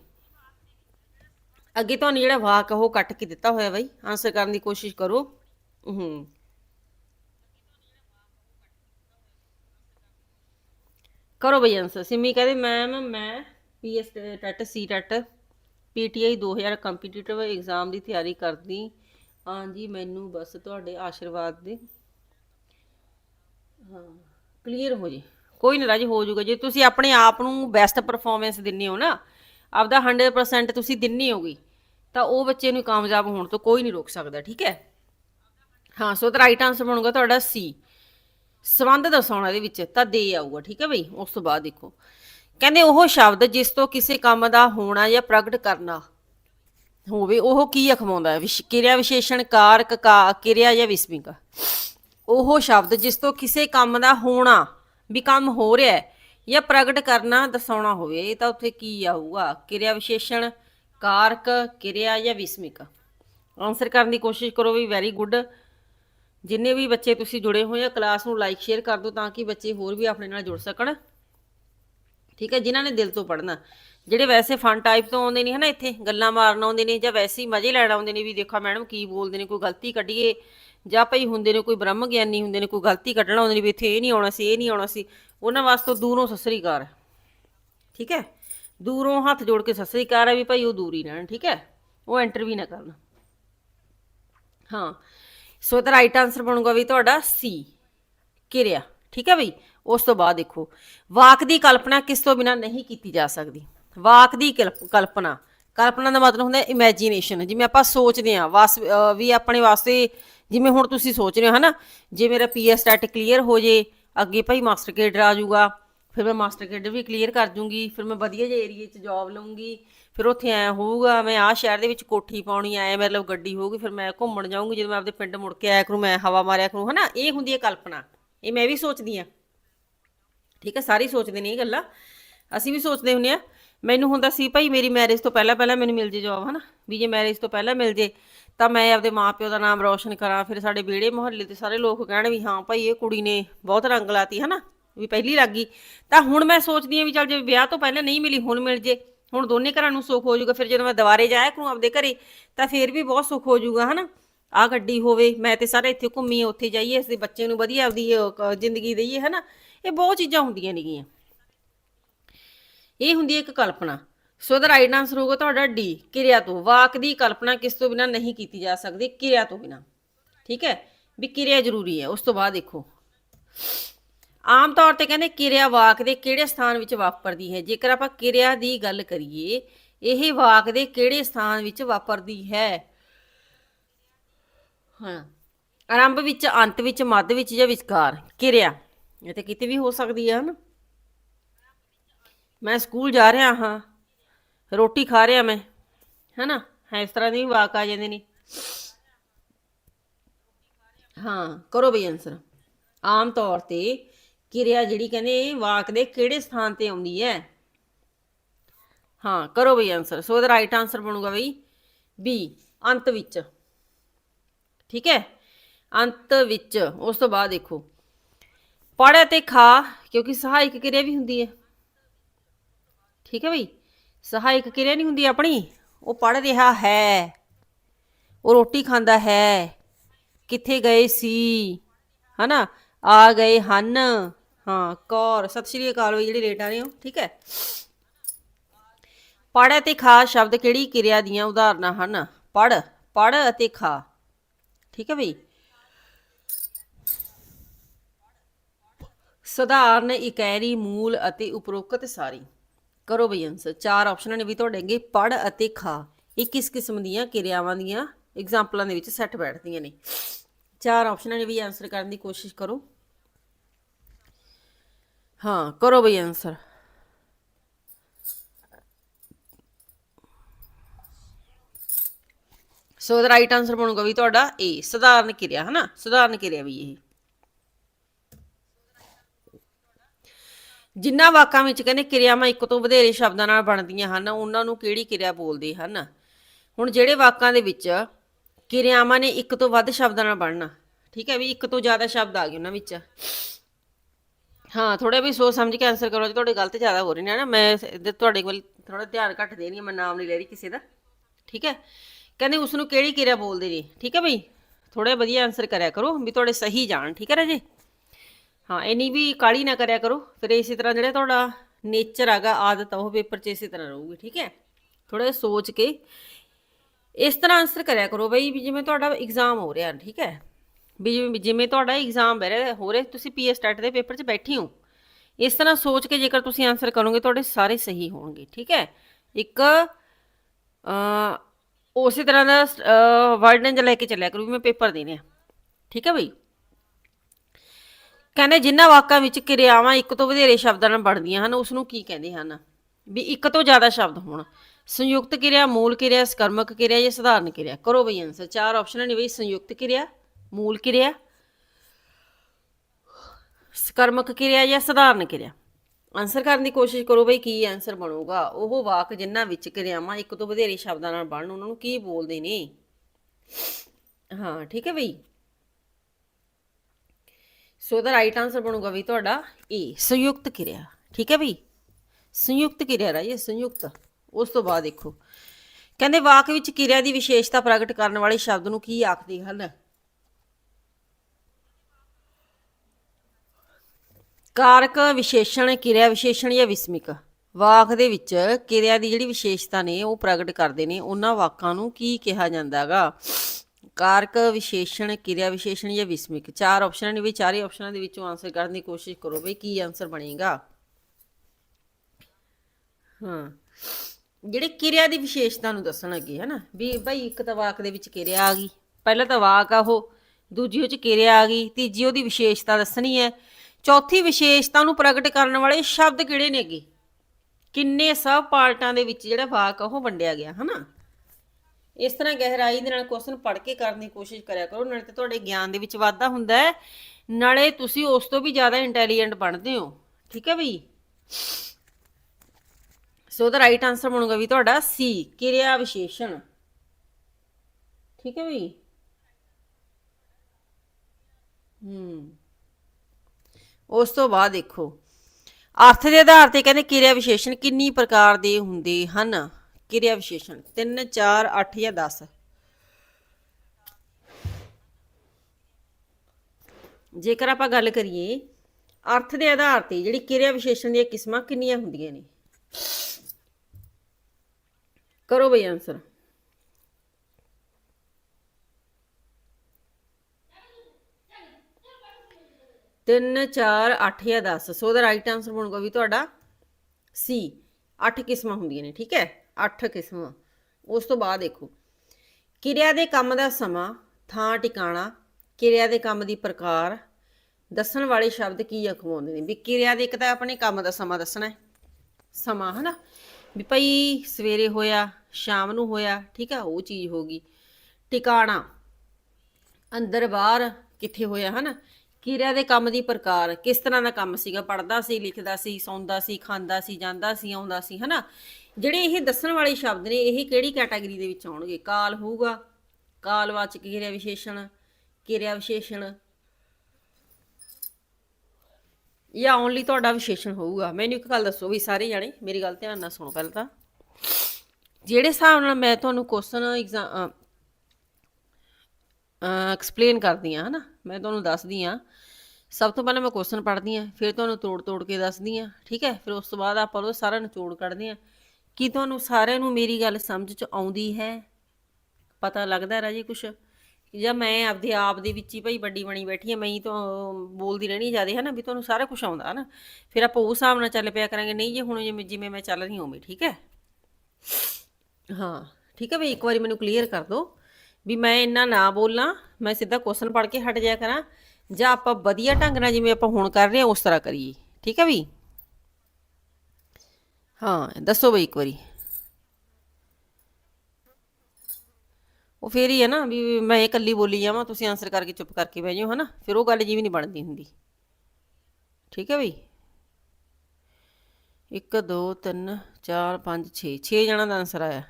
ਅੱਗੇ ਤੁਹਾਨੂੰ ਜਿਹੜਾ ਵਾਕ ਆ, ਉਹ ਕੱਟ ਕੇ ਦਿੱਤਾ ਹੋਇਆ ਬਈ। ਆਨਸਰ ਕਰਨ ਦੀ ਕੋਸ਼ਿਸ਼ ਕਰੋ। ਹੂੰ। ਕਰੋ ਬਈ ਆਨਸਰ ਸਿਮੀ ਕਹਿੰਦੇ ਮੈਮ ਮੈਂ PS TET C TET PTI 2000 competitive exam ਦੀ ਤਿਆਰੀ ਕਰਦੀ। ਹਾਂਜੀ, ਮੈਨੂੰ ਬਸ ਤੁਹਾਡੇ ਆਸ਼ੀਰਵਾਦ ਦੇ। ਹਾਂ ਕਲੀਅਰ ਹੋ ਜੀ। ਕੋਈ ਨਾ ਰਾਜੀ ਹੋ ਜਾਊਗਾ। ਜੇ ਤੁਸੀਂ ਆਪਣੇ ਆਪ ਨੂੰ ਬੈਸਟ ਪਰਫਾਰਮੈਂਸ ਦਿੰਨੇ ਹੋ ਨਾ, ਆਪਦਾ 100% ਤੁਸੀਂ ਦਿੰਨੀ ਹੋਗੀ। ਤਾਂ ਉਹ ਬੱਚੇ ਨੂੰ ਕਾਮਯਾਬ ਹੋਣ ਤੋਂ ਕੋਈ ਨਹੀਂ ਰੋਕ ਸਕਦਾ, ਠੀਕ ਹੈ? ਹਾਂ, ਸੋ ਤਾਂ ਰਾਈਟ ਆਨਸਰ ਬਣੂਗਾ ਤੁਹਾਡਾ ਸੀ ਸੰਬੰਧ ਦਰਸਾਉਣਾ ਇਹਦੇ ਵਿੱਚ, ਤਾਂ ਦੇ ਆਊਗਾ, ਠੀਕ ਹੈ ਬਈ? ਉਸ ਤੋਂ ਬਾਅਦ ਦੇਖੋ। ਕਹਿੰਦੇ ਉਹ ਸ਼ਬਦ ਜਿਸ ਤੋਂ ਕਿਸੇ ਕੰਮ ਦਾ ਹੋਣਾ ਜਾਂ ਪ੍ਰਗਟ ਕਰਨਾ ਹੋਵੇ, ਉਹ ਕੀ ਅਖਵਾਉਂਦਾ? ਹੈ ਵਿਸ਼- ਕਿਰਿਆ ਵਿਸ਼ੇਸ਼ਣ, ਕਾਰਕ, ਕਾ, ਕਿਰਿਆ ਜਾਂ ਵਿਸਮਿਕ? ਉਹ ਸ਼ਬਦ ਜਿਸ ਤੋਂ ਕਿਸੇ ਕੰਮ ਦਾ ਹੋਣਾ ਵੀ ਕੰਮ ਹੋ ਰਿਹਾ ਹੈ ਜਾਂ ਪ੍ਰਗਟ ਕਰਨਾ ਦਰਸਾਉਣਾ ਹੋਵੇ, ਇਹ ਤਾਂ ਉੱਥੇ ਕੀ ਆਊਗਾ? ਕਿਰਿਆ ਵਿਸ਼ੇਸ਼ਣ ਕਾਰਕ, ਕਿਰਿਆ ਜਾਂ ਵਿਸਮਿਕ? ਆਨਸਰ ਕਰਨ ਦੀ ਕੋਸ਼ਿਸ਼ ਕਰੋ ਵੀ ਵੈਰੀ ਗੁੱਡ ਜਿੰਨੇ ਵੀ ਬੱਚੇ ਤੁਸੀਂ ਜੁੜੇ ਹੋਏ ਆ ਕਲਾਸ ਨੂੰ ਲਾਈਕ ਸ਼ੇਅਰ ਕਰ ਦਿਓ ਤਾਂ ਕਿ ਬੱਚੇ ਹੋਰ ਵੀ ਆਪਣੇ ਨਾਲ ਜੁੜ ਸਕਣ। ਠੀਕ ਹੈ, ਜਿਨ੍ਹਾਂ ਨੇ ਦਿਲ ਤੋਂ ਪੜ੍ਹਨਾ। ਜਿਹੜੇ ਵੈਸੇ ਫਨ ਟਾਈਪ ਤੋਂ ਆਉਂਦੇ ਨੇ ਹਨਾ ਇੱਥੇ, ਗੱਲਾਂ ਮਾਰਨ ਆਉਂਦੇ ਨੇ ਜਾਂ ਵੈਸੇ ਹੀ ਮਜ਼ੇ ਲੈਣ ਆਉਂਦੇ ਨੇ ਵੀ ਦੇਖੋ ਮੈਡਮ ਕੀ ਬੋਲਦੇ ਨੇ, ਕੋਈ ਗਲਤੀ ਕੱਢੀਏ। ਜਾਂ ਭਈ ਹੁੰਦੇ ਨੇ ਕੋਈ ਬ੍ਰਹਮ ਗਿਆਨੀ ਹੁੰਦੇ ਨੇ, ਕੋਈ ਗਲਤੀ ਕੱਢਣਾ ਆਉਂਦੇ ਨੇ ਵੀ ਇੱਥੇ ਇਹ ਨਹੀਂ ਆਉਣਾ ਸੀ, ਇਹ ਨਹੀਂ ਆਉਣਾ ਸੀ। ਉਹਨਾਂ ਵਾਸਤੇ ਦੂਰੋਂ ਸਸਰੀਕਾਰ ਠੀਕ ਹੈ। ਦੂਰੋਂ ਹੱਥ ਜੋੜ ਕੇ ਸਤਿ ਸ਼੍ਰੀ ਅਕਾਲ ਹੈ ਵੀ ਭਾਈ, ਉਹ ਦੂਰ ਹੀ ਰਹਿਣ, ਠੀਕ ਹੈ? ਉਹ ਐਂਟਰ ਵੀ ਨਾ ਕਰਨ। ਹਾਂ। ਸੋ ਇਹਦਾ ਰਾਈਟ ਆਨਸਰ ਬਣੂਗਾ ਵੀ ਤੁਹਾਡਾ ਸੀ ਕਿਰਿਆ, ਠੀਕ ਹੈ ਬਈ? ਉਸ ਤੋਂ ਬਾਅਦ ਦੇਖੋ, ਵਾਕ ਦੀ ਕਲਪਨਾ ਕਿਸ ਤੋਂ ਬਿਨਾ ਨਹੀਂ ਕੀਤੀ ਜਾ ਸਕਦੀ। ਵਾਕ ਦੀ ਕਲਪ- ਕਲਪਨਾ ਕਲਪਨਾ ਦਾ ਮਤਲਬ ਹੁੰਦਾ ਇਮੇਜਿਨੇਸ਼ਨ ਜਿਵੇਂ ਆਪਾਂ ਸੋਚਦੇ ਆ ਵਾਸ ਵੀ ਆਪਣੇ ਵਾਸਤੇ ਜਿਵੇਂ ਹੁਣ ਤੁਸੀਂ ਸੋਚ ਰਹੇ ਹੋ, ਹਨਾ? ਜੇ ਮੇਰਾ ਪੀਐਸ ਸਟੈਟ ਕਲੀਅਰ ਹੋ ਜੇ, ਅੱਗੇ ਭਾਈ ਮਾਸਟਰ ਕੇਡਰ ਆ ਜਾਊਗਾ ਫਿਰ ਮੈਂ ਮਾਸਟਰ ਕੇਡਰ ਵੀ ਕਲੀਅਰ ਕਰ ਜੂੰਗੀ, ਫਿਰ ਮੈਂ ਵਧੀਆ ਜਿਹੇ ਏਰੀਏ 'ਚ ਜੌਬ ਲਵਾਂਗੀ ਫਿਰ ਉੱਥੇ ਐ ਹੋਊਗਾ, ਮੈਂ ਆਹ ਸ਼ਹਿਰ ਦੇ ਵਿੱਚ ਕੋਠੀ ਪਾਉਣੀ ਐ ਮਤਲਬ ਗੱਡੀ ਹੋਊਗੀ, ਫਿਰ ਮੈਂ ਘੁੰਮਣ ਜਾਊਂਗੀ, ਜਦੋਂ ਮੈਂ ਆਪਦੇ ਪਿੰਡ ਮੁੜ ਕੇ ਆਇਆ ਕਰੂੰ, ਮੈਂ ਹਵਾ ਮਾਰਿਆ ਕਰੂੰ, ਹਨਾ, ਇਹ ਹੁੰਦੀ ਹੈ ਕਲਪਨਾ, ਇਹ ਮੈਂ ਵੀ ਸੋਚਦੀ ਆ। ਠੀਕ ਹੈ ਸਾਰੇ ਸੋਚਦੇ ਨੇ ਇਹ ਗੱਲਾਂ, ਅਸੀਂ ਵੀ ਸੋਚਦੇ ਹੁੰਨੇ ਆ, ਮੈਨੂੰ ਹੁੰਦਾ ਸੀ ਭਾਈ ਮੇਰੀ ਮੈਰਿਜ ਤੋਂ ਪਹਿਲਾਂ ਪਹਿਲਾਂ ਮੈਨੂੰ ਮਿਲ ਜੇ ਜੌਬ ਹਨਾ, ਵੀ ਜੇ ਮੈਰਿਜ ਤੋਂ ਪਹਿਲਾਂ ਮਿਲ ਜੇ, ਤਾਂ ਮੈਂ ਆਪਦੇ ਮਾਪਿਓ ਦਾ ਨਾਮ ਰੌਸ਼ਨ ਕਰਾਂ, ਫਿਰ ਸਾਡੇ ਵਿਹੜੇ ਮੁਹੱਲੇ ਦੇ ਸਾਰੇ ਲੋਕ ਕਹਿਣ ਵੀ ਹਾਂ ਭਾਈ ਇਹ ਕੁੜੀ ਨੇ ਬਹੁਤ ਰੰਗ ਲਾਤੀ, ਹਨਾ। ਵੀ ਪਹਿਲੀ ਲੱਗ ਗਈ। ਤਾਂ ਹੁਣ ਮੈਂ ਸੋਚਦੀ ਹਾਂ ਵੀ ਚੱਲ ਜੇ ਵਿਆਹ ਤੋਂ ਪਹਿਲਾਂ ਨਹੀਂ ਮਿਲੀ, ਹੁਣ ਮਿਲ ਜੇ। ਹੁਣ ਦੋਨੇ ਘਰਾਂ ਨੂੰ ਸੁੱਖ ਹੋ ਜਾਊਗਾ, ਫਿਰ ਜਦੋਂ ਮੈਂ ਦੁਬਾਰੇ ਜਾਇਆ ਕਰੂੰ ਆਪਦੇ ਘਰੇ, ਤਾਂ ਫਿਰ ਵੀ ਬਹੁਤ ਸੁੱਖ ਹੋ ਜਾਊਗਾ, ਹਨਾ? ਆ ਗੱਡੀ ਹੋਵੇ, ਮੈਂ ਤੇ ਸਾਰੇ ਇੱਥੇ ਘੁੰਮੀ ਉੱਥੇ ਜਾਈਏ, ਅਸੀਂ ਬੱਚੇ ਨੂੰ ਵਧੀਆ ਆਪਦੀ ਜ਼ਿੰਦਗੀ ਦਈਏ, ਹਨਾ? ਇਹ ਬਹੁਤ ਚੀਜ਼ਾਂ ਹੁੰਦੀਆਂ ਨੇਗੀਆਂ। ਇਹ ਹੁੰਦੀ ਹੈ ਇੱਕ ਕਲਪਨਾ। ਸੋ ਦਾ ਰਾਈਟ ਆਨਸਰ ਹੋਊਗਾ ਤੁਹਾਡਾ ਡੀ ਕਿਰਿਆ ਤੋਂ। ਵਾਕ ਦੀ ਕਲਪਨਾ ਕਿਸ ਤੋਂ ਬਿਨਾ ਨਹੀਂ ਕੀਤੀ ਜਾ ਸਕਦੀ, ਕਿਰਿਆ ਤੋਂ ਬਿਨਾ। ਠੀਕ ਹੈ? ਵੀ ਕਿਰਿਆ ਜ਼ਰੂਰੀ ਹੈ, ਉਸ ਤੋਂ ਬਾਅਦ ਦੇਖੋ। ਆਮ ਤੌਰ ਤੇ ਕਹਿੰਦੇ ਕਿਰਿਆ ਵਾਕ ਦੇ ਕਿਹੜੇ ਸਥਾਨ ਵਿੱਚ ਵਾਪਰਦੀ ਹੈ? ਜੇਕਰ ਆਪਾਂ ਕਿਰਿਆ ਦੀ ਗੱਲ ਕਰੀਏ, ਇਹ ਵਾਕ ਦੇ ਕਿਹੜੇ ਸਥਾਨ ਵਿੱਚ ਵਾਪਰਦੀ ਹੈ? ਹਾਂ, ਆਰੰਭ ਵਿੱਚ, ਅੰਤ ਵਿੱਚ, ਮੱਧ ਵਿੱਚ ਜਾਂ ਵਿਚਕਾਰ? ਕਿਰਿਆ। ਇਹ ਤਾਂ ਕਿਤੇ ਵੀ ਹੋ ਸਕਦੀ ਹੈ ਨਾ ਮੈਂ ਸਕੂਲ ਜਾ ਰਿਹਾ ਹਾਂ। ਰੋਟੀ ਖਾ ਰਿਹਾ ਮੈਂ, ਹੈਨਾ? ਹੈ, ਇਸ ਤਰ੍ਹਾਂ ਦੀ ਵੀ ਵਾਕ ਆ ਜਾਂਦੇ ਨੇ। ਹਾਂ, ਕਰੋ ਬਈ ਆਨਸਰ ਆਮ ਤੌਰ ਤੇ ਕਿਰਿਆ ਜਿਹੜੀ ਕਹਿੰਦੇ ਵਾਕ ਦੇ ਕਿਹੜੇ ਸਥਾਨ ਤੇ ਆਉਂਦੀ ਹੈ? ਹਾਂ, ਕਰੋ ਬਈ ਆਨਸਰ ਸੋ ਇਹਦਾ ਰਾਈਟ ਆਨਸਰ ਬਣੂਗਾ ਬਈ ਬੀ ਅੰਤ ਵਿੱਚ। ਠੀਕ ਹੈ? ਅੰਤ ਵਿੱਚ। ਉਸ ਤੋਂ ਬਾਅਦ ਦੇਖੋ। ਪੜ੍ਹ ਅਤੇ ਖਾ, ਕਿਉਂਕਿ ਸਹਾਇਕ ਕਿਰਿਆ ਵੀ ਹੁੰਦੀ ਹੈ। ਠੀਕ ਹੈ ਬਈ? ਸਹਾਇਕ ਕਿਰਿਆ ਨਹੀਂ ਹੁੰਦੀ ਆਪਣੀ। ਉਹ ਪੜ ਰਿਹਾ ਹੈ। ਉਹ ਰੋਟੀ ਖਾਂਦਾ ਹੈ। ਕਿੱਥੇ ਗਏ ਸੀ? ਹਨਾ? ਆ ਗਏ ਹਨ। ਹਾਂ, ਕੌਰ, ਸਤਿ ਸ਼੍ਰੀ ਅਕਾਲ ਬਈ, ਜਿਹੜੇ ਲੇਟ ਆ ਰਹੇ ਹੋ, ਠੀਕ ਹੈ? ਪੜ ਅਤੇ ਖਾ ਸ਼ਬਦ ਕਿਹੜੀ ਕਿਰਿਆ ਦੀਆਂ ਉਦਾਹਰਨਾਂ ਹਨ? ਪੜ ਪੜ ਅਤੇ ਖਾ, ਠੀਕ ਹੈ ਬਈ? ਸਧਾਰਨ ਇਕੈਰੀ ਮੂਲ ਅਤੇ ਉਪਰੋਕਤ ਸਾਰੀ। ਕਰੋ ਬਈ ਆਨਸਰ ਚਾਰ ਆਪਸ਼ਨਾਂ ਨੇ ਵੀ ਤੁਹਾਡੇ ਅੱਗੇ ਪੜ ਅਤੇ ਖਾ। ਇਹ ਕਿਸ ਕਿਸਮ ਦੀਆਂ ਕਿਰਿਆਵਾਂ ਦੀਆਂ ਐਗਜ਼ਾਮਪਲਾਂ ਦੇ ਵਿੱਚ ਸੈੱਟ ਬੈਠਦੀਆਂ ਨੇ। ਚਾਰ ਆਪਸ਼ਨਾਂ ਨੇ ਵੀ ਆਨਸਰ ਕਰਨ ਦੀ ਕੋਸ਼ਿਸ਼ ਕਰੋ। ਹਾਂ, ਕਰੋ ਬਈ answer so the right answer ਬਣੂਗਾ ਵੀ ਤੁਹਾਡਾ ਏ ਸਧਾਰਨ ਕਿਰਿਆ, ਹਨਾ? ਸਧਾਰਨ ਕਿਰਿਆ ਵੀ ਇਹ। ਜਿਨ੍ਹਾਂ ਵਾਕਾਂ ਵਿੱਚ ਕਹਿੰਦੇ ਕਿਰਿਆਵਾਂ ਇੱਕ ਤੋਂ ਵਧੇਰੇ ਸ਼ਬਦਾਂ ਨਾਲ ਬਣਦੀਆਂ ਹਨ, ਉਹਨਾਂ ਨੂੰ ਕਿਹੜੀ ਕਿਰਿਆ ਬੋਲਦੇ ਹਨ? ਹੁਣ ਜਿਹੜੇ ਵਾਕਾਂ ਦੇ ਵਿੱਚ ਕਿਰਿਆਵਾਂ ਨੇ ਇੱਕ ਤੋਂ ਵੱਧ ਸ਼ਬਦਾਂ ਨਾਲ ਬਣਨਾ, ਠੀਕ ਹੈ ਵੀ ਇੱਕ ਤੋਂ ਜ਼ਿਆਦਾ ਸ਼ਬਦ ਆ ਗਏ ਉਹਨਾਂ ਵਿੱਚ। ਹਾਂ ਥੋੜਾ ਵੀ ਸੋਚ ਸਮਝ ਕੇ ਆਨਸਰ ਕਰੋ, ਜੇ ਤੁਹਾਡੇ ਗਲਤ ਜ਼ਿਆਦਾ ਹੋ ਰਹੇ ਨੇ ਨਾ, ਮੈਂ ਇੱਧਰ ਤੁਹਾਡੇ ਕੋਲ ਥੋੜਾ ਧਿਆਨ ਘੱਟ ਦੇ ਰਹੀ ਹਾਂ, ਮੈਂ ਨਾਮ ਨਹੀਂ ਲੈ ਰਹੀ ਕਿਸੇ ਦਾ। ਠੀਕ ਹੈ? ਕਹਿੰਦੇ ਉਸ ਨੂੰ ਕਿਹੜੀ ਕਿਰਿਆ ਬੋਲਦੇ ਨੇ ਠੀਕ ਹੈ ਬਈ? ਥੋੜਾ ਵਧੀਆ ਆਨਸਰ ਕਰਿਆ ਕਰੋ, ਵੀ ਤੁਹਾਡੇ ਸਹੀ ਜਾਣ, ਠੀਕ ਹੈ ਰਾਜੇ? ਹਾਂ, ਇੰਨੀ ਵੀ ਕਾਲੀ ਨਾ ਕਰਿਆ ਕਰੋ, ਫਿਰ ਇਸੇ ਤਰ੍ਹਾਂ ਜਿਹੜਾ ਤੁਹਾਡਾ ਨੇਚਰ ਹੈਗਾ, ਆਦਤ ਆ, ਉਹ ਪੇਪਰ 'ਚ ਇਸੇ ਤਰ੍ਹਾਂ ਰਹੂਗੀ, ਠੀਕ ਹੈ? ਥੋੜਾ ਸੋਚ ਕੇ ਇਸ ਤਰ੍ਹਾਂ ਆਨਸਰ ਕਰਿਆ ਕਰੋ ਬਈ, ਵੀ ਜਿਵੇਂ ਤੁਹਾਡਾ ਐਗਜ਼ਾਮ ਹੋ ਰਿਹਾ, ਠੀਕ ਹੈ? ਵੀ ਜਿਵੇਂ ਜਿਵੇਂ ਤੁਹਾਡਾ ਐਗਜ਼ਾਮ ਬਹਿ ਰਿਹਾ ਹੋ ਰਿਹਾ ਤੁਸੀਂ ਪੀਐਸ ਸਟੈਟ ਦੇ ਪੇਪਰ 'ਚ ਬੈਠੇ ਹੋ। ਇਸ ਤਰ੍ਹਾਂ ਸੋਚ ਕੇ ਜੇਕਰ ਤੁਸੀਂ ਆਨਸਰ ਕਰੋਗੇ, ਤੁਹਾਡੇ ਸਾਰੇ ਸਹੀ ਹੋਣਗੇ, ਠੀਕ ਹੈ? ਇੱਕ ਅ ਉਸੇ ਤਰ੍ਹਾਂ ਦਾ ਵਰਡਨ ਲੈ ਕੇ ਚੱਲਿਆ ਕਰੋ ਵੀ ਮੈਂ ਪੇਪਰ ਦੇਣੇ ਆ ਠੀਕ ਹੈ ਬਈ? ਕਹਿੰਦੇ ਜਿਨ੍ਹਾਂ ਵਾਕਾਂ ਵਿੱਚ ਕਿਰਿਆਵਾਂ ਇੱਕ ਤੋਂ ਵਧੇਰੇ ਸ਼ਬਦਾਂ ਨਾਲ ਬਣਦੀਆਂ ਹਨ ਉਸ ਨੂੰ ਕੀ ਕਹਿੰਦੇ ਹਨ? ਵੀ ਇੱਕ ਤੋਂ ਜ਼ਿਆਦਾ ਸ਼ਬਦ ਹੋਣ। ਸੰਯੁਕਤ ਕਿਰਿਆ, ਮੂਲ ਕਿਰਿਆ, ਸਕਰਮਕ ਕਿਰਿਆ ਜਾਂ ਸਧਾਰਨ ਕਿਰਿਆ। ਕਰੋ ਬਈ ਆਨਸਰ ਚਾਰ ਆਪਸ਼ਨ ਨੇ ਬਈ ਸੰਯੁਕਤ ਕਿਰਿਆ ਮੂਲ ਕਿਰਿਆ ਸਕਰਮਕ ਕਿਰਿਆ ਜਾਂ ਸਧਾਰਨ ਕਿਰਿਆ? ਆਨਸਰ ਕਰਨ ਦੀ ਕੋਸ਼ਿਸ਼ ਕਰੋ ਬਈ ਕੀ ਆਨਸਰ ਬਣੂਗਾ। ਉਹ ਵਾਕ ਜਿਨ੍ਹਾਂ ਵਿੱਚ ਕਿਰਿਆਵਾਂ ਇੱਕ ਤੋਂ ਵਧੇਰੇ ਸ਼ਬਦਾਂ ਨਾਲ ਬਣਨ, ਉਹਨਾਂ ਨੂੰ ਕੀ ਬੋਲਦੇ ਨੇ? ਹਾਂ, ਠੀਕ ਹੈ ਬਈ। ਸੋ ਦਾ ਰਾਈਟ ਆਨਸਰ ਬਣੂਗਾ ਵੀ ਤੁਹਾਡਾ ਏ ਸੰਯੁਕਤ ਕਿਰਿਆ। ਠੀਕ ਹੈ ਬਈ? ਸੰਯੁਕਤ ਕਿਰਿਆ ਰਾਜੇ, ਸੰਯੁਕਤ। ਉਸ ਤੋਂ ਬਾਅਦ ਦੇਖੋ। ਕਹਿੰਦੇ ਵਾਕ ਵਿੱਚ ਕਿਰਿਆ ਦੀ ਵਿਸ਼ੇਸ਼ਤਾ ਪ੍ਰਗਟ ਕਰਨ ਵਾਲੇ ਸ਼ਬਦ ਨੂੰ ਕੀ ਆਖਦੇ ਹਨ? ਕਾਰਕ ਵਿਸ਼ੇਸ਼ਣ, ਕਿਰਿਆ ਵਿਸ਼ੇਸ਼ਣ ਜਾਂ ਵਿਸਮਿਕ? ਵਾਕ ਦੇ ਵਿੱਚ ਕਿਰਿਆ ਦੀ ਜਿਹੜੀ ਵਿਸ਼ੇਸ਼ਤਾ ਨੇ, ਉਹ ਪ੍ਰਗਟ ਕਰਦੇ ਨੇ। ਉਹਨਾਂ ਵਾਕਾਂ ਨੂੰ ਕੀ ਕਿਹਾ ਜਾਂਦਾਗਾ ਕਾਰਕ ਵਿਸ਼ੇਸ਼ਣ, ਕਿਰਿਆ ਵਿਸ਼ੇਸ਼ਣ ਜਾਂ ਵਿਸਮਿਕ? ਚਾਰ ਆਪਸ਼ਨਾਂ ਨੇ ਵੀ ਚਾਰੇ ਆਪਸ਼ਨਾਂ ਦੇ ਵਿੱਚੋਂ ਆਨਸਰ ਕਰਨ ਦੀ ਕੋਸ਼ਿਸ਼ ਕਰੋ ਬਈ, ਕੀ ਆਨਸਰ ਬਣੇਗਾ? ਹਾਂ। ਜਿਹੜੇ ਕਿਰਿਆ ਦੀ ਵਿਸ਼ੇਸ਼ਤਾ ਨੂੰ ਦੱਸਣ ਲੱਗੇ, ਹਨਾ? ਵੀ ਭਾਈ ਇੱਕ ਤਾਂ ਵਾਕ ਦੇ ਵਿੱਚ ਕਿਰਿਆ ਆ ਗਈ। ਪਹਿਲਾ ਤਾਂ ਵਾਕ ਆ ਉਹ। ਦੂਜੀ ਉਹ ਚ ਕਿਰਿਆ ਆ ਗਈ। ਤੀਜੀ ਉਹਦੀ ਵਿਸ਼ੇਸ਼ਤਾ ਦੱਸਣੀ ਹੈ। ਚੌਥੀ ਵਿਸ਼ੇਸ਼ਤਾ ਨੂੰ ਪ੍ਰਗਟ ਕਰਨ ਵਾਲੇ ਸ਼ਬਦ ਕਿਹੜੇ ਨੇਗੇ ਕਿੰਨੇ ਸਭ ਪਾਰਟਾਂ ਦੇ ਵਿੱਚ ਜਿਹੜਾ ਵਾਕ ਆ, ਉਹ ਵੰਡਿਆ ਗਿਆ, ਹਨਾ? ਇਸ ਤਰ੍ਹਾਂ ਗਹਿਰਾਈ ਦੇ ਨਾਲ ਕੁਐਸਚਨ ਪੜ੍ਹ ਕੇ ਕਰਨ ਦੀ ਕੋਸ਼ਿਸ਼ ਕਰਿਆ ਕਰੋ, ਨਾਲੇ ਤਾਂ ਤੁਹਾਡੇ ਗਿਆਨ ਦੇ ਵਿੱਚ ਵਾਧਾ ਹੁੰਦਾ ਹੈ। ਨਾਲੇ ਤੁਸੀਂ ਉਸ ਤੋਂ ਵੀ ਜ਼ਿਆਦਾ ਇੰਟੈਲੀਜੈਂਟ ਬਣਦੇ ਹੋ, ਠੀਕ ਹੈ ਬਈ? ਸੋ ਦਾ ਰਾਈਟ ਆਨਸਰ ਬਣੂਗਾ ਵੀ ਤੁਹਾਡਾ ਸੀ ਕਿਰਿਆ ਵਿਸ਼ੇਸ਼ਣ। ਠੀਕ ਹੈ ਬਈ? ਹੂੰ। ਉਸ ਤੋਂ ਬਾਅਦ ਦੇਖੋ। ਅਰਥ ਦੇ ਆਧਾਰ ਤੇ ਕਹਿੰਦੇ ਕਿਰਿਆ ਵਿਸ਼ੇਸ਼ਣ ਕਿੰਨੀ ਪ੍ਰਕਾਰ ਦੇ ਹੁੰਦੇ ਹਨ? ਕਿਰਿਆ ਵਿਸ਼ੇਸ਼ਣ 3 4 8 ਜਾਂ 10 ਜੇਕਰ ਆਪਾਂ ਗੱਲ ਕਰੀਏ, ਅਰਥ ਦੇ ਆਧਾਰ ਤੇ ਜਿਹੜੀ ਕਿਰਿਆ ਵਿਸ਼ੇਸ਼ਣ ਦੀਆਂ ਕਿਸਮਾਂ ਕਿੰਨੀਆਂ ਹੁੰਦੀਆਂ ਨੇ? ਕਰੋ ਬਈ ਆਨਸਰ ਤਿੰਨ ਚਾਰ ਅੱਠ ਜਾਂ 10 ਸੋ ਦਾ ਰਾਈਟ ਆਨਸਰ ਬਣੂਗਾ ਵੀ ਤੁਹਾਡਾ ਸੀ 8 ਕਿਸਮਾਂ ਹੁੰਦੀਆਂ ਨੇ, ਠੀਕ ਹੈ? 8 ਕਿਸਮਾਂ। ਉਸ ਤੋਂ ਬਾਅਦ ਦੇਖੋ। ਕਿਰਿਆ ਦੇ ਕੰਮ ਦਾ ਸਮਾਂ, ਥਾਂ, ਟਿਕਾਣਾ, ਕਿਰਿਆ ਦੇ ਕੰਮ ਦੀ ਪ੍ਰਕਾਰ, ਦੱਸਣ ਵਾਲੇ ਸ਼ਬਦ ਕੀ ਅਖਵਾਉਂਦੇ ਨੇ? ਵੀ ਕਿਰਿਆ ਦੇ ਇੱਕ ਤਾਂ ਆਪਣੇ ਕੰਮ ਦਾ ਸਮਾਂ ਦੱਸਣਾ ਹੈ। ਸਮਾਂ, ਹਨਾ? ਵੀ ਭਈ ਸਵੇਰੇ ਹੋਇਆ, ਸ਼ਾਮ ਨੂੰ ਹੋਇਆ, ਠੀਕ ਆ, ਉਹ ਚੀਜ਼ ਹੋ ਗਈ। ਟਿਕਾਣਾ। ਅੰਦਰ ਬਾਹਰ ਕਿੱਥੇ ਹੋਇਆ, ਹਨਾ? ਕਿਰਿਆ ਦੇ ਕੰਮ ਦੀ ਪ੍ਰਕਾਰ? ਕਿਸ ਤਰ੍ਹਾਂ ਦਾ ਕੰਮ ਸੀਗਾ? ਪੜਦਾ ਸੀ, ਲਿਖਦਾ ਸੀ, ਸੌਂਦਾ ਸੀ, ਖਾਂਦਾ ਸੀ, ਜਾਂਦਾ ਸੀ, ਆਉਂਦਾ ਸੀ, ਹਨਾ? ਜਿਹੜੇ ਇਹ ਦੱਸਣ ਵਾਲੇ ਸ਼ਬਦ ਨੇ, ਇਹ ਕਿਹੜੀ ਕੈਟਾਗਰੀ ਦੇ ਵਿੱਚ ਆਉਣਗੇ? ਕਾਲ ਹੋਊਗਾ ਕਾਲਵਾਚਕ ਕਿਰਿਆ ਵਿਸ਼ੇਸ਼ਣ? ਕਿਰਿਆ ਵਿਸ਼ੇਸ਼ਣ? ਜਾਂ ਓਨਲੀ ਤੁਹਾਡਾ ਵਿਸ਼ੇਸ਼ਣ ਹੋਊਗਾ? ਮੈਨੂੰ ਇੱਕ ਗੱਲ ਦੱਸੋ ਵੀ ਸਾਰੇ ਜਾਣੇ, ਮੇਰੀ ਗੱਲ ਧਿਆਨ ਨਾਲ ਸੁਣੋ ਪਹਿਲਾਂ ਤਾਂ। ਜਿਹੜੇ ਹਿਸਾਬ ਨਾਲ ਮੈਂ ਤੁਹਾਨੂੰ ਕੁਐਸਚਨ ਐਗਜ਼ਾਮ ਐਕਸਪਲੇਨ ਕਰਦੀ ਆ ਹਨਾ? ਮੈਂ ਤੁਹਾਨੂੰ ਦੱਸਦੀ ਆ ਸਭ ਤੋਂ ਪਹਿਲਾਂ ਮੈਂ ਕੁਐਸਚਨ ਪੜ੍ਹਦੀ ਆ ਫਿਰ ਤੁਹਾਨੂੰ ਤੋੜ ਤੋੜ ਕੇ ਦੱਸਦੀ ਆ ਠੀਕ ਹੈ? ਫਿਰ ਉਸ ਤੋਂ ਬਾਅਦ ਆਪਾਂ ਉਹ ਸਾਰਾ ਨਿਚੋੜ ਕੱਢਦੇ ਆ ਕੀ ਤੁਹਾਨੂੰ ਸਾਰਿਆਂ ਨੂੰ ਮੇਰੀ ਗੱਲ ਸਮਝ ਚ ਆਉਂਦੀ ਹੈ? ਪਤਾ ਲੱਗਦਾ ਰਾਜੀ ਕੁਛ? ਜਾਂ ਮੈਂ ਆਪਦੇ ਆਪ ਦੇ ਵਿੱਚ ਹੀ ਭਾਈ ਵੱਡੀ ਬਣੀ ਬੈਠੀ ਆ ਮੈਂ ਹੀ ਤਾਂ ਬੋਲਦੀ ਰਹਿਣੀ ਜਿਆਦੇ ਹੈ ਨਾ ਵੀ ਤੁਹਾਨੂੰ ਸਾਰਾ ਕੁਝ ਆਉਂਦਾ ਨਾ ਫਿਰ ਆਪਾਂ ਉਸ ਹਿਸਾਬ ਨਾਲ ਚੱਲ ਪਿਆ ਕਰਾਂਗੇ, ਨਹੀਂ ਜੇ ਹੁਣ ਜਿਵੇਂ ਜਿਵੇਂ ਮੈਂ ਚੱਲ ਰਹੀ ਹਾਂ, ਉਵੇਂ, ਠੀਕ ਹੈ? ਹਾਂ, ਠੀਕ ਹੈ ਵੀ ਇੱਕ ਵਾਰੀ ਮੈਨੂੰ ਕਲੀਅਰ ਕਰ ਦਿਓ ਵੀ ਮੈਂ ਇੰਨਾ ਨਾ ਬੋਲਾਂ, ਮੈਂ ਸਿੱਧਾ ਕੁਐਸਚਨ ਪੜ੍ਹ ਕੇ ਹਟ ਜਾਇਆ ਕਰਾਂ। ਜਾਂ ਆਪਾਂ ਵਧੀਆ ਢੰਗ ਨਾਲ ਜਿਵੇਂ ਆਪਾਂ ਹੁਣ ਕਰ ਰਹੇ ਹਾਂ, ਉਸ ਤਰ੍ਹਾਂ ਕਰੀਏ। ਠੀਕ ਹੈ ਵੀ? ਹਾਂ, ਦੱਸੋ ਬਈ ਇੱਕ ਵਾਰੀ। ਉਹ ਫੇਰ ਹੀ ਹੈ ਨਾ ਵੀ ਮੈਂ ਇਕੱਲੀ ਬੋਲੀ ਜਾਵਾਂ, ਤੁਸੀਂ ਆਨਸਰ ਕਰਕੇ ਚੁੱਪ ਕਰਕੇ ਬਹਿ ਜਾਓ, ਹਨਾ? ਫਿਰ ਉਹ ਗੱਲ ਜਿਵੇਂ ਨਹੀਂ ਬਣਦੀ ਹੁੰਦੀ। ਠੀਕ ਹੈ ਬਈ 1 2 3 4 5 6 6 ਜਣਾ ਦਾ ਆਨਸਰ ਆਇਆ।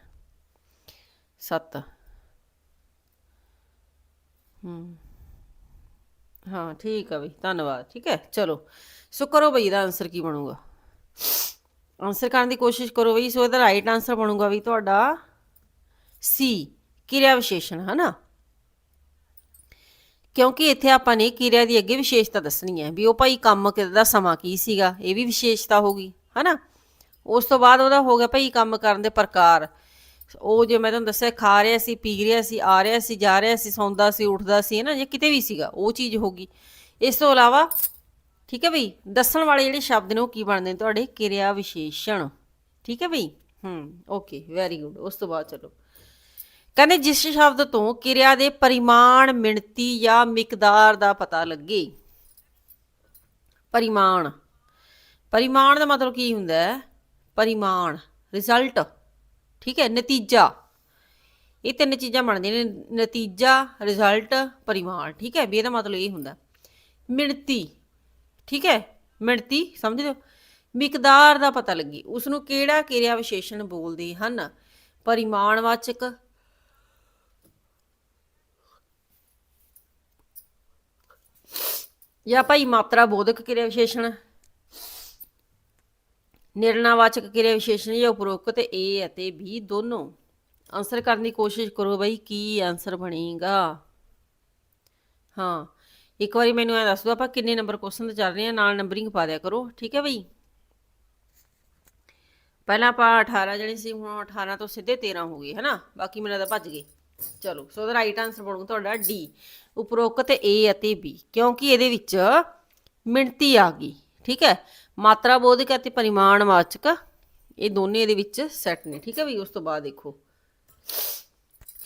7 ਹੂੰ। ਹਾਂ, ਠੀਕ ਆ ਬਈ, ਧੰਨਵਾਦ, ਠੀਕ ਹੈ, ਚਲੋ। ਸੋ ਕਰੋ ਬਈ, ਇਹਦਾ ਆਨਸਰ ਕੀ ਬਣੂਗਾ? ਆਨਸਰ ਕਰਨ ਦੀ ਕੋਸ਼ਿਸ਼ ਕਰੋ ਬਈ, ਸੋ ਇਹਦਾ ਰਾਈਟ ਆਨਸਰ ਬਣੂਗਾ ਵੀ ਤੁਹਾਡਾ ਸੀ ਕਿਰਿਆ ਵਿਸ਼ੇਸ਼ਣ ਹਨਾ? ਕਿਉਂਕਿ ਇੱਥੇ ਆਪਾਂ ਨੇ ਕਿਰਿਆ ਦੀ ਅੱਗੇ ਵਿਸ਼ੇਸ਼ਤਾ ਦੱਸਣੀ ਹੈ, ਵੀ ਉਹ ਭਾਈ ਕੰਮ ਦਾ ਸਮਾਂ ਕੀ ਸੀਗਾ, ਇਹ ਵੀ ਵਿਸ਼ੇਸ਼ਤਾ ਹੋਗੀ ਹਨਾ? ਉਸ ਤੋਂ ਬਾਅਦ ਉਹਦਾ ਹੋ ਗਿਆ ਭਾਈ ਕੰਮ ਕਰਨ ਦੇ ਪ੍ਰਕਾਰ ਉਹ ਜੇ ਮੈਂ ਤੁਹਾਨੂੰ ਦੱਸਿਆ ਖਾ ਰਿਹਾ ਸੀ, ਪੀ ਰਿਹਾ ਸੀ, ਆ ਰਿਹਾ ਸੀ, ਜਾ ਰਿਹਾ ਸੀ, ਸੌਂਦਾ ਸੀ, ਉੱਠਦਾ ਸੀ ਨਾ ਜੇ ਕਿਤੇ ਵੀ ਸੀਗਾ, ਉਹ ਚੀਜ਼ ਹੋਗੀ ਇਸ ਤੋਂ ਇਲਾਵਾ, ਠੀਕ ਹੈ ਬਈ, ਦੱਸਣ ਵਾਲੇ ਜਿਹੜੇ ਸ਼ਬਦ ਨੇ ਉਹ ਕੀ ਬਣਦੇ ਨੇ? ਤੁਹਾਡੇ ਕਿਰਿਆ ਵਿਸ਼ੇਸ਼ਣ। ਠੀਕ ਹੈ ਬਈ? ਹੂੰ, ਓਕੇ ਵੈਰੀ ਗੁੱਡ ਉਸ ਤੋਂ ਬਾਅਦ ਚਲੋ। ਕਹਿੰਦੇ ਜਿਸ ਸ਼ਬਦ ਤੋਂ ਕਿਰਿਆ ਦੇ ਪਰਿਮਾਣ, ਮਿਣਤੀ ਜਾਂ ਮਿਕਦਾਰ ਦਾ ਪਤਾ ਲੱਗੇ। ਪਰਿਮਾਣ। ਪਰਿਮਾਣ ਦਾ ਮਤਲਬ ਕੀ ਹੁੰਦਾ ਹੈ? ਪਰਿਮਾਣ ਰਿਜ਼ਲਟ ਠੀਕ ਹੈ, ਨਤੀਜਾ। ਇਹ ਤਿੰਨ ਚੀਜ਼ਾਂ ਬਣਦੀਆਂ ਨੇ, ਨਤੀਜਾ ਰਿਜ਼ਲਟ ਪਰਿਮਾਣ। ਠੀਕ ਹੈ, ਵੀ ਇਹਦਾ ਮਤਲਬ ਇਹ ਹੁੰਦਾ। ਮਿਣਤੀ। ਠੀਕ ਹੈ, ਮਿਣਤੀ ਸਮਝਦੇ ਹੋ ਮਿਕਦਾਰ ਦਾ ਪਤਾ ਲੱਗੇ। ਉਸ ਨੂੰ ਕਿਹੜਾ ਕਿਰਿਆ ਵਿਸ਼ੇਸ਼ਣ ਬੋਲਦੇ ਹਨ? ਪਰਿਮਾਣਵਾਚਕ। ਜਾਂ ਭਾਈ ਮਾਤਰਾ ਬੋਧਕ ਕਿਰਿਆ ਵਿਸ਼ੇਸ਼ਣ ਨਿਰਣਾਵਾਚਕ ਕਿਰਿਆ ਵਿਸ਼ੇਸ਼ਣ ਜਾਂ ਉਪਰੋਕਤ A ਅਤੇ B ਦੋਨੋਂ। ਆਨਸਰ ਕਰਨ ਦੀ ਕੋਸ਼ਿਸ਼ ਕਰੋ ਬਈ ਕੀ ਆਨਸਰ ਬਣੇਗਾ। ਹਾਂ, ਇੱਕ ਵਾਰੀ ਮੈਨੂੰ ਇਹ ਦੱਸ ਦਿਓ ਆਪਾਂ ਕਿੰਨੇ ਨੰਬਰ ਕੁਐਸਚਨ ਤੇ ਚੱਲ ਰਹੇ ਹਾਂ, ਨਾਲ ਨੰਬਰਿੰਗ ਪਾ ਦਿਆ ਕਰੋ, ਠੀਕ ਹੈ ਬਈ? ਪਹਿਲਾਂ ਆਪਾਂ 18 ਜਿਹੜੇ ਸੀ, ਹੁਣ 18 ਤੋਂ ਸਿੱਧੇ 13 ਹੋ ਗਏ, ਹਨਾ? ਬਾਕੀ ਮੇਰਾ ਤਾਂ ਭੱਜ ਗਏ। ਚਲੋ ਸੋ ਦਾ ਰਾਈਟ ਆਨਸਰ ਬਣੂਗਾ ਤੁਹਾਡਾ ਡੀ ਉਪਰੋਕਤ A ਅਤੇ B, ਕਿਉਂਕਿ ਇਹਦੇ ਵਿੱਚ ਮਿਣਤੀ ਆ ਗਈ, ਠੀਕ ਹੈ? ਮਾਤਰਾ ਬੋਧਕ ਅਤੇ ਪਰਿਮਾਣ ਵਾਚਕ, ਇਹ ਦੋਨੇ ਇਹਦੇ ਵਿੱਚ ਸੈੱਟ ਨੇ, ਠੀਕ ਹੈ ਵੀ ਉਸ ਤੋਂ ਬਾਅਦ ਦੇਖੋ।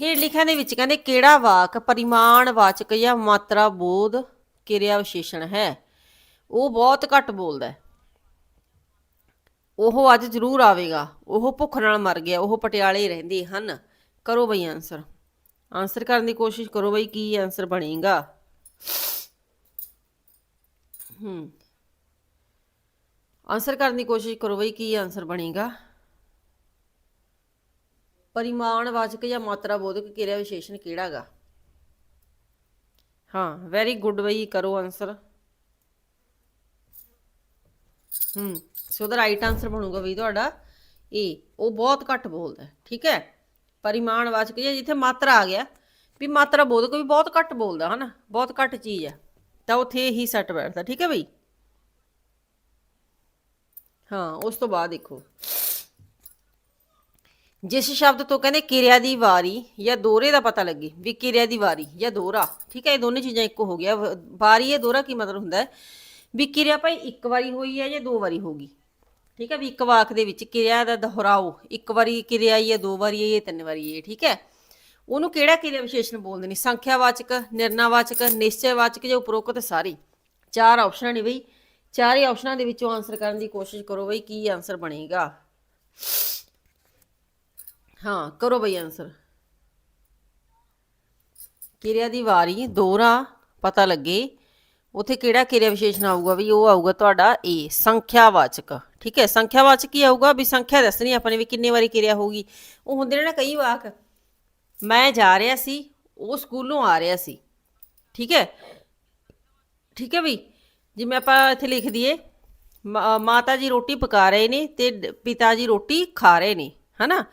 ਹੇਠ ਲਿਖਿਆ ਦੇ ਵਿੱਚ ਕਹਿੰਦੇ, ਕਿਹੜਾ ਵਾਕ ਪਰਿਮਾਣ ਵਾਚਕ ਜਾਂ ਮਾਤਰਾ ਬੋਧ ਕਿਰਿਆ ਵਿਸ਼ੇਸ਼ਣ ਹੈ? ਉਹ ਬਹੁਤ ਘੱਟ ਬੋਲਦਾ ਹੈ। ਉਹ ਅੱਜ ਜ਼ਰੂਰ ਆਵੇਗਾ। ਉਹ ਭੁੱਖ ਨਾਲ ਮਰ ਗਿਆ, ਉਹ ਪਟਿਆਲੇ ਰਹਿੰਦੇ ਹਨ। ਕਰੋ ਬਈ ਆਨਸਰ ਆਨਸਰ ਕਰਨ ਦੀ ਕੋਸ਼ਿਸ਼ ਕਰੋ ਬਈ, ਕੀ ਆਨਸਰ ਬਣੇਗਾ? ਹੂੰ। ਆਨਸਰ ਕਰਨ ਦੀ ਕੋਸ਼ਿਸ਼ ਕਰੋ ਬਈ, ਕੀ ਆਨਸਰ ਬਣੇਗਾ? ਪਰਿਮਾਣਵਾਚਕ ਜਾਂ ਮਾਤਰਾ ਬੋਧਕ ਕਿਰਿਆ ਵਿਸ਼ੇਸ਼ਣ ਕਿਹੜਾਗਾ? ਹਾਂ ਵੈਰੀ ਗੁੱਡ ਬਈ, ਕਰੋ ਆਨਸਰ ਹੂੰ ਸੋ ਦਾ ਰਾਈਟ ਆਨਸਰ ਬਣੂਗਾ ਬਈ ਤੁਹਾਡਾ। ਇਹ ਉਹ ਬਹੁਤ ਘੱਟ ਬੋਲਦਾ ਠੀਕ ਹੈ? ਪਰਿਮਾਣਵਾਚਕ ਜਾਂ ਜਿੱਥੇ ਮਾਤਰਾ ਆ ਗਿਆ, ਵੀ ਮਾਤਰਾ ਬੋਧਕ ਵੀ ਬਹੁਤ ਘੱਟ ਬੋਲਦਾ, ਹਨਾ? ਬਹੁਤ ਘੱਟ ਚੀਜ਼ ਹੈ। ਤਾਂ ਉੱਥੇ ਹੀ ਸੈੱਟ ਬੈਠਦਾ, ਠੀਕ ਹੈ ਬਈ? ਹਾਂ, ਉਸ ਤੋਂ ਬਾਅਦ ਦੇਖੋ। ਜਿਸ ਸ਼ਬਦ ਤੋਂ ਕਹਿੰਦੇ ਕਿਰਿਆ ਦੀ ਵਾਰੀ ਜਾਂ ਦੋਹਰੇ ਦਾ ਪਤਾ ਲੱਗੇ ਵੀ ਕਿਰਿਆ ਦੀ ਵਾਰੀ ਜਾਂ ਦੋਹਰਾ ਠੀਕ ਹੈ, ਇਹ ਦੋਨੇ ਚੀਜ਼ਾਂ ਇੱਕੋ ਹੋ ਗਿਆ ਵਾਰੀ ਜਾਂ ਦੋਹਰਾ ਕੀ ਮਤਲਬ ਹੁੰਦਾ ਹੈ? ਵੀ ਕਿਰਿਆ ਭਾਈ ਇੱਕ ਵਾਰੀ ਹੋਈ ਹੈ ਜਾਂ ਦੋ ਵਾਰੀ ਹੋਗੀ ਠੀਕ ਹੈ, ਵੀ ਇੱਕ ਵਾਕ ਦੇ ਵਿੱਚ ਕਿਰਿਆ ਦਾ ਦੁਹਰਾਓ, ਇੱਕ ਵਾਰੀ ਕਿਰਿਆ ਆਈ ਹੈ, ਦੋ ਵਾਰੀ ਆਈ ਹੈ ਤਿੰਨ ਵਾਰੀ ਹੈ, ਠੀਕ ਹੈ। ਉਹਨੂੰ ਕਿਹੜਾ ਕਿਰਿਆ ਵਿਸ਼ੇਸ਼ਣ ਬੋਲਦੇ ਨੇ? ਸੰਖਿਆਵਾਚਕ, ਨਿਰਣਾਵਾਚਕ ਨਿਸ਼ਚੈਵਾਚਕ ਜਾਂ ਉਪਰੋਕਤ ਸਾਰੇ? ਚਾਰ ਆਪਸ਼ਨਾਂ ਨੇ ਬਈ। ਚਾਰੇ ਆਪਸ਼ਨਾਂ ਦੇ ਵਿੱਚੋਂ ਆਨਸਰ ਕਰਨ ਦੀ ਕੋਸ਼ਿਸ਼ ਕਰੋ ਬਈ ਕੀ ਆਨਸਰ ਬਣੇਗਾ। ਹਾਂ, ਕਰੋ ਬਈ ਆਨਸਰ ਕਿਰਿਆ ਦੀ ਵਾਰੀ, ਦੋਹਰਾ, ਪਤਾ ਲੱਗੇ। ਉਥੇ ਕਿਹੜਾ ਕਿਰਿਆ ਵਿਸ਼ੇਸ਼ਣ ਆਊਗਾ ਵੀ ਉਹ ਆਊਗਾ ਤੁਹਾਡਾ ਏ ਸੰਖਿਆਵਾਚਕ। ਠੀਕ ਹੈ, ਸੰਖਿਆਵਾਚਕ ਕੀ ਆਊਗਾ ਵੀ ਸੰਖਿਆ ਦੱਸਣੀ ਆਪਣੇ ਵੀ ਕਿੰਨੇ ਵਾਰੀ ਕਿਰਿਆ ਹੋਊਗੀ। ਉਹ ਹੁੰਦੇ ਨੇ ਨਾ ਕਈ ਵਾਕ, ਮੈਂ ਜਾ ਰਿਹਾ ਸੀ, ਉਹ ਸਕੂਲੋਂ ਆ ਰਿਹਾ ਸੀ। ਠੀਕ ਹੈ ਠੀਕ ਹੈ ਬਈ? ਜਿਵੇਂ ਆਪਾਂ ਇੱਥੇ ਲਿਖ ਦਈਏ ਮਾਤਾ ਜੀ ਰੋਟੀ ਪਕਾ ਰਹੇ ਨੇ ਤੇ ਪਿਤਾ ਜੀ ਰੋਟੀ ਖਾ ਰਹੇ ਨੇ, ਹਨਾ?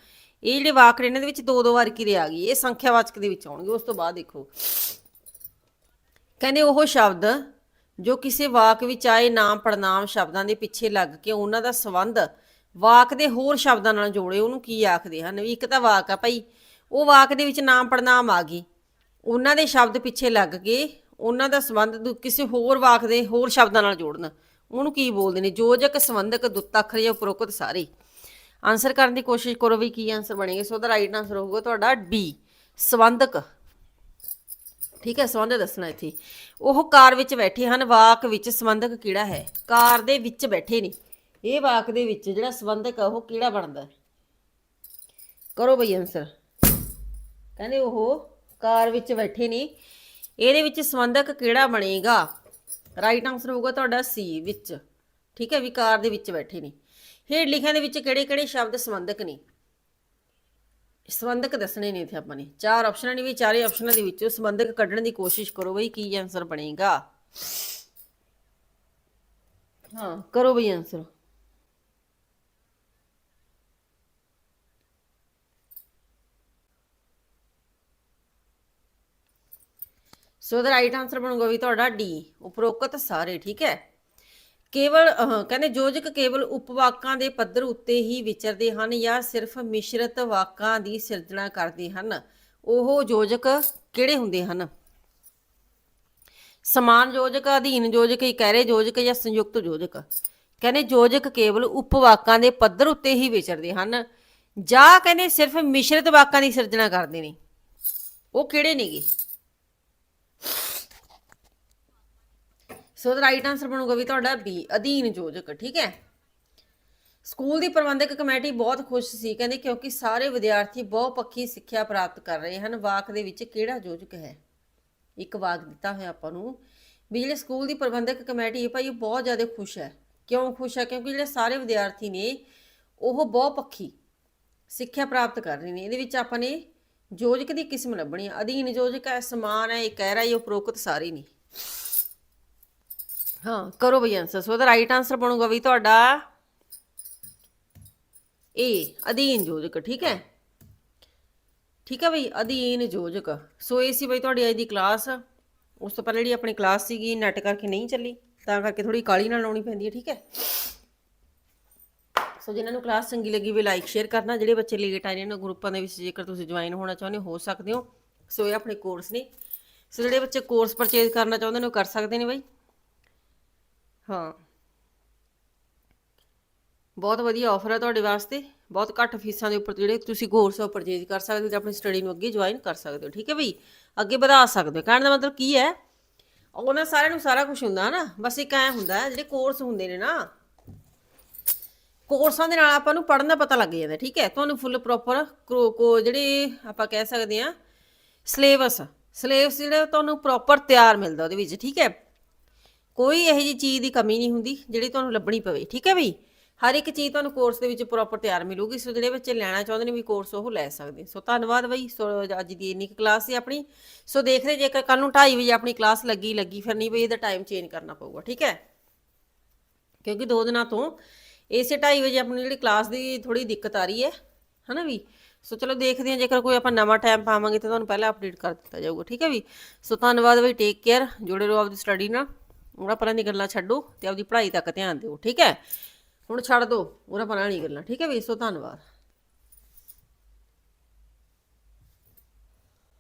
ਇਹ ਜਿਹੜੇ ਵਾਕ ਨੇ ਇਹਨਾਂ ਦੇ ਵਿੱਚ ਦੋ ਦੋ ਵਾਰ ਕਿਰਿਆ ਆ ਗਈ? ਇਹ ਸੰਖਿਆਵਾਚਕ ਦੇ ਵਿੱਚ ਆਉਣਗੇ, ਉਸ ਤੋਂ ਬਾਅਦ ਦੇਖੋ। ਕਹਿੰਦੇ ਉਹ ਸ਼ਬਦ ਜੋ ਕਿਸੇ ਵਾਕ ਵਿੱਚ ਆਏ ਨਾਮ ਪੜਨਾਮ ਸ਼ਬਦਾਂ ਦੇ ਪਿੱਛੇ ਲੱਗ ਕੇ ਉਹਨਾਂ ਦਾ ਸੰਬੰਧ ਵਾਕ ਦੇ ਹੋਰ ਸ਼ਬਦਾਂ ਨਾਲ ਜੋੜੇ, ਉਹਨੂੰ ਕੀ ਆਖਦੇ ਹਨ? ਵੀ ਇੱਕ ਤਾਂ ਵਾਕ ਆ ਭਾਈ, ਉਹ ਵਾਕ ਦੇ ਵਿੱਚ ਨਾਮ ਪੜਨਾਮ ਆ ਗਈ। ਉਹਨਾਂ ਦੇ ਸ਼ਬਦ ਪਿੱਛੇ ਲੱਗ ਕੇ ਉਹਨਾਂ ਦਾ ਸੰਬੰਧ ਦੂ- ਕਿਸੇ ਹੋਰ ਵਾਕ ਦੇ ਹੋਰ ਸ਼ਬਦਾਂ ਨਾਲ ਜੋੜਨ। ਉਹਨੂੰ ਕੀ ਬੋਲਦੇ ਨੇ? ਜੋਜਕ ਸੰਬੰਧਕ ਦੁੱਤ ਜਾਂ ਉਪਰੋਕਤ ਸਾਰੇ। ਆਨਸਰ ਕਰਨ ਦੀ ਕੋਸ਼ਿਸ਼ ਕਰੋ ਵੀ ਕੀ ਆਨਸਰ ਬਣੇਗਾ ਸੋ ਦਾ ਰਾਈਟ ਆਨਸਰ ਹੋਊਗਾ ਤੁਹਾਡਾ ਬੀ ਸੰਬੰਧਕ। ਠੀਕ ਹੈ, ਸੰਬੰਧ ਦੱਸਣਾ ਇੱਥੇ। ਉਹ ਕਾਰ ਵਿੱਚ ਬੈਠੇ ਹਨ। ਵਾਕ ਵਿੱਚ ਸੰਬੰਧਕ ਕਿਹੜਾ ਹੈ? ਕਾਰ ਦੇ ਵਿੱਚ ਬੈਠੇ ਨੇ। ਇਹ ਵਾਕ ਦੇ ਵਿੱਚ ਜਿਹੜਾ ਸੰਬੰਧਕ ਆ ਉਹ ਕਿਹੜਾ ਬਣਦਾ? ਹੈ? ਕਰੋ ਬਈ ਆਨਸਰ ਕਹਿੰਦੇ ਉਹ ਕਾਰ ਵਿੱਚ ਬੈਠੇ ਨੇ। ਇਹਦੇ ਵਿੱਚ ਸੰਬੰਧਕ ਕਿਹੜਾ ਬਣੇਗਾ? ਰਾਈਟ ਆਨਸਰ ਹੋਊਗਾ ਤੁਹਾਡਾ ਸੀ ਵਿੱਚ। ਠੀਕ ਹੈ ਵੀ ਕਾਰ ਦੇ ਵਿੱਚ ਬੈਠੇ ਨੇ। ਹੇਠ ਲਿਖਿਆਂ ਦੇ ਵਿੱਚ ਕਿਹੜੇ ਕਿਹੜੇ ਸ਼ਬਦ ਸੰਬੰਧਕ ਨੇ? ਸੰਬੰਧਕ ਦੱਸਣੇ ਨੇ ਇੱਥੇ ਆਪਾਂ ਨੇ। ਚਾਰ ਆਪਸ਼ਨਾਂ ਨੇ ਵੀ, ਚਾਰੇ ਆਪਸ਼ਨਾਂ ਦੇ ਵਿੱਚੋਂ ਸੰਬੰਧਕ ਕੱਢਣ ਦੀ ਕੋਸ਼ਿਸ਼ ਕਰੋ ਬਈ, ਕੀ ਆਨਸਰ ਬਣੇਗਾ? ਹਾਂ, ਕਰੋ ਬਈ answer so the right answer ਬਣੂਗਾ ਵੀ ਤੁਹਾਡਾ ਡੀ ਉਪਰੋਕਤ ਸਾਰੇ ਠੀਕ ਹੈ? ਕੇਵਲ ਅਹ, ਕਹਿੰਦੇ ਯੋਜਕ ਕੇਵਲ ਉਪਵਾਕਾਂ ਦੇ ਪੱਧਰ ਉੱਤੇ ਹੀ ਵਿਚਰਦੇ ਹਨ ਜਾਂ ਸਿਰਫ ਮਿਸ਼ਰਤ ਵਾਕਾਂ ਦੀ ਸਿਰਜਣਾ ਕਰਦੇ ਹਨ ਉਹ ਯੋਜਕ ਕਿਹੜੇ ਹੁੰਦੇ ਹਨ? ਸਮਾਨ ਯੋਜਕ ਅਧੀਨ ਯੋਜਕ ਇਕਹਿਰੇ ਯੋਜਕ ਜਾਂ ਸੰਯੁਕਤ ਯੋਜਕ ਕਹਿੰਦੇ ਯੋਜਕ ਕੇਵਲ ਉਪਵਾਕਾਂ ਦੇ ਪੱਧਰ ਉੱਤੇ ਹੀ ਵਿਚਰਦੇ ਹਨ ਜਾਂ ਕਹਿੰਦੇ ਸਿਰਫ ਮਿਸ਼ਰਤ ਵਾਕਾਂ ਦੀ ਸਿਰਜਣਾ ਕਰਦੇ ਨੇ। ਉਹ ਕਿਹੜੇ ਨੇਗੇ? ਸੋ ਦਾ ਰਾਈਟ ਆਨਸਰ ਬਣੂਗਾ ਵੀ ਤੁਹਾਡਾ ਬੀ ਅਧੀਨ ਯੋਜਕ, ਠੀਕ ਹੈ? ਸਕੂਲ ਦੀ ਪ੍ਰਬੰਧਕ ਕਮੇਟੀ ਬਹੁਤ ਖੁਸ਼ ਸੀ, ਕਹਿੰਦੇ ਕਿਉਂਕਿ ਸਾਰੇ ਵਿਦਿਆਰਥੀ ਬਹੁਪੱਖੀ ਸਿੱਖਿਆ ਪ੍ਰਾਪਤ ਕਰ ਰਹੇ ਹਨ। ਵਾਕ ਦੇ ਵਿੱਚ ਕਿਹੜਾ ਯੋਜਕ ਹੈ? ਇੱਕ ਵਾਕ ਦਿੱਤਾ ਹੋਇਆ ਆਪਾਂ ਨੂੰ। ਵੀ ਜਿਹੜੇ ਸਕੂਲ ਦੀ ਪ੍ਰਬੰਧਕ ਕਮੇਟੀ ਹੈ, ਭਾਈ, ਉਹ ਬਹੁਤ ਜ਼ਿਆਦਾ ਖੁਸ਼ ਹੈ। ਕਿਉਂ ਖੁਸ਼ ਹੈ? ਕਿਉਂਕਿ ਜਿਹੜੇ ਸਾਰੇ ਵਿਦਿਆਰਥੀ ਨੇ, ਉਹ ਬਹੁਪੱਖੀ ਸਿੱਖਿਆ ਪ੍ਰਾਪਤ ਕਰ ਰਹੇ ਨੇ। ਇਹਦੇ ਵਿੱਚ ਆਪਾਂ ਨੇ ਯੋਜਕ ਦੀ ਕਿਸਮ ਲੱਭਣੀ ਹੈ। ਅਧੀਨ ਯੋਜਕ ਹੈ, ਸਮਾਨ ਹੈ ਇਕਹਿਰਾ ਹੈ ਉਪਰੋਕਤ ਸਾਰੇ ਨੇ। ਹਾਂ, ਕਰੋ ਬਈ answer so the right answer ਬਣੂਗਾ ਵੀ ਤੁਹਾਡਾ ਏ ਅਧੀਨ ਯੋਜਕ, ਠੀਕ ਹੈ? ਠੀਕ ਹੈ ਬਈ, ਅਧੀਨ ਯੋਜਕ। ਸੋ ਇਹ ਸੀ ਬਈ ਤੁਹਾਡੀ ਅੱਜ ਦੀ ਕਲਾਸ ਉਸ ਤੋਂ ਪਹਿਲਾਂ ਜਿਹੜੀ ਆਪਣੀ ਕਲਾਸ ਸੀਗੀ ਨੈਟ ਕਰਕੇ ਨਹੀਂ ਚੱਲੀ, ਤਾਂ ਕਰਕੇ ਥੋੜੀ ਕਾਲੀ ਨਾਲ ਲਾਉਣੀ ਪੈਂਦੀ ਹੈ, ਠੀਕ ਹੈ? ਸੋ ਜਿਨ੍ਹਾਂ ਨੂੰ ਕਲਾਸ ਚੰਗੀ ਲੱਗੀ ਵੀ ਲਾਈਕ ਸ਼ੇਅਰ ਕਰਨਾ। ਜਿਹੜੇ ਬੱਚੇ ਲੇਟ ਆਏ ਨੇ, ਇਹਨਾਂ ਗਰੁੱਪਾਂ ਦੇ ਵਿੱਚ ਜੇਕਰ ਤੁਸੀਂ ਜੁਆਇਨ ਹੋਣਾ ਚਾਹੁੰਦੇ ਹੋ ਹੋ ਸਕਦੇ ਹੋ। ਸੋ ਇਹ ਆਪਣੇ ਕੋਰਸ ਨੇ। ਸੋ ਜਿਹੜੇ ਬੱਚੇ ਕੋਰਸ ਪਰਚੇਜ਼ ਕਰਨਾ ਚਾਹੁੰਦੇ ਨੇ, ਉਹ ਕਰ ਸਕਦੇ ਨੇ ਬਈ। ਹਾਂ। ਬਹੁਤ ਵਧੀਆ ਆਫਰ ਹੈ ਤੁਹਾਡੇ ਵਾਸਤੇ। ਬਹੁਤ ਘੱਟ ਫੀਸਾਂ ਦੇ ਉੱਪਰ ਜਿਹੜੇ ਤੁਸੀਂ ਕੋਰਸ ਪਰਚੇਜ ਕਰ ਸਕਦੇ ਹੋ ਤੇ ਆਪਣੀ ਸਟੱਡੀ ਨੂੰ ਅੱਗੇ ਜੁਆਇਨ ਕਰ ਸਕਦੇ ਹੋ ਠੀਕ ਹੈ ਬਈ? ਅੱਗੇ ਵਧਾ ਸਕਦੇ ਹੋ। ਕਹਿਣ ਦਾ ਮਤਲਬ ਕੀ ਹੈ? ਉਹਨਾਂ ਸਾਰਿਆਂ ਨੂੰ ਸਾਰਾ ਕੁਝ ਹੁੰਦਾ ਨਾ। ਬਸ ਇੱਕ ਐ ਹੁੰਦਾ ਹੈ, ਜਿਹੜੇ ਕੋਰਸ ਹੁੰਦੇ ਨੇ ਨਾ ਕੋਰਸਾਂ ਦੇ ਨਾਲ ਆਪਾਂ ਨੂੰ ਪੜ੍ਹਨ ਦਾ ਪਤਾ ਲੱਗ ਜਾਂਦਾ ਠੀਕ ਹੈ? ਤੁਹਾਨੂੰ ਫੁੱਲ ਪ੍ਰੋਪਰ ਕੋ ਜਿਹੜੇ ਆਪਾਂ ਕਹਿ ਸਕਦੇ ਆ ਸਿਲੇਬਸ ਸਿਲੇਬਸ ਜਿਹੜਾ ਤੁਹਾਨੂੰ ਪ੍ਰੋਪਰ ਤਿਆਰ ਮਿਲਦਾ ਉਹਦੇ ਵਿੱਚ ਠੀਕ ਹੈ? ਕੋਈ ਇਹੋ ਜਿਹੀ ਚੀਜ਼ ਦੀ ਕਮੀ ਨਹੀਂ ਹੁੰਦੀ ਜਿਹੜੀ ਤੁਹਾਨੂੰ ਲੱਭਣੀ ਪਵੇ, ਠੀਕ ਹੈ ਬਈ? ਹਰ ਇੱਕ ਚੀਜ਼ ਤੁਹਾਨੂੰ ਕੋਰਸ ਦੇ ਵਿੱਚ ਪ੍ਰੋਪਰ ਤਿਆਰ ਮਿਲੂਗੀ, ਸੋ ਜਿਹੜੇ ਬੱਚੇ ਲੈਣਾ ਚਾਹੁੰਦੇ ਨੇ ਵੀ ਕੋਰਸ ਉਹ ਲੈ ਸਕਦੇ। ਸੋ ਧੰਨਵਾਦ ਬਈ, ਸੋ ਅੱਜ ਦੀ ਇੰਨੀ ਕਲਾਸ ਸੀ ਆਪਣੀ। ਸੋ ਦੇਖਦੇ ਜੇਕਰ ਕੱਲ ਨੂੰ 2:30 ਵਜੇ ਆਪਣੀ ਕਲਾਸ ਲੱਗੀ ਲੱਗੀ, ਫਿਰ ਨਹੀਂ ਬਈ ਇਹਦਾ ਟਾਈਮ ਚੇਂਜ ਕਰਨਾ ਪਊਗਾ, ਠੀਕ ਹੈ? ਕਿਉਂਕਿ ਦੋ ਦਿਨਾਂ ਤੋਂ ਇਸੇ 2:30 ਵਜੇ ਆਪਣੀ ਜਿਹੜੀ ਕਲਾਸ ਦੀ ਥੋੜੀ ਦਿੱਕਤ ਆ ਰਹੀ ਹੈ, ਹਨਾ ਵੀ ਸੋ ਚਲੋ ਦੇਖਦੇ ਹਾਂ, ਜੇਕਰ ਕੋਈ ਆਪਾਂ ਨਵਾਂ ਟਾਈਮ ਪਾਵਾਂਗੇ ਤਾਂ ਤੁਹਾਨੂੰ ਪਹਿਲਾਂ ਅਪਡੇਟ ਕਰ ਦਿੱਤਾ ਜਾਊਗਾ, ਠੀਕ ਹੈ ਵੀ ਸੋ ਧੰਨਵਾਦ ਬਈ ਟੇਕ ਕੇਅਰ ਜੁੜੇ ਰਹੋ ਆਪਦੀ ਸਟੱਡੀ ਨਾਲ। ਉਹਨਾਂ ਪਰਾਂ ਦੀ ਗੱਲਾਂ ਛੱਡੋ ਤੇ ਆਪਦੀ ਪੜ੍ਹਾਈ ਤੱਕ ਧਿਆਨ ਦਿਓ, ਠੀਕ ਹੈ? ਹੁਣ ਛੱਡ ਦਿਓ ਉਹਨਾਂ ਪਰਾਂ ਨਹੀਂ ਗੱਲਾਂ, ਠੀਕ ਹੈ ਵੀ? ਸੋ ਧੰਨਵਾਦ।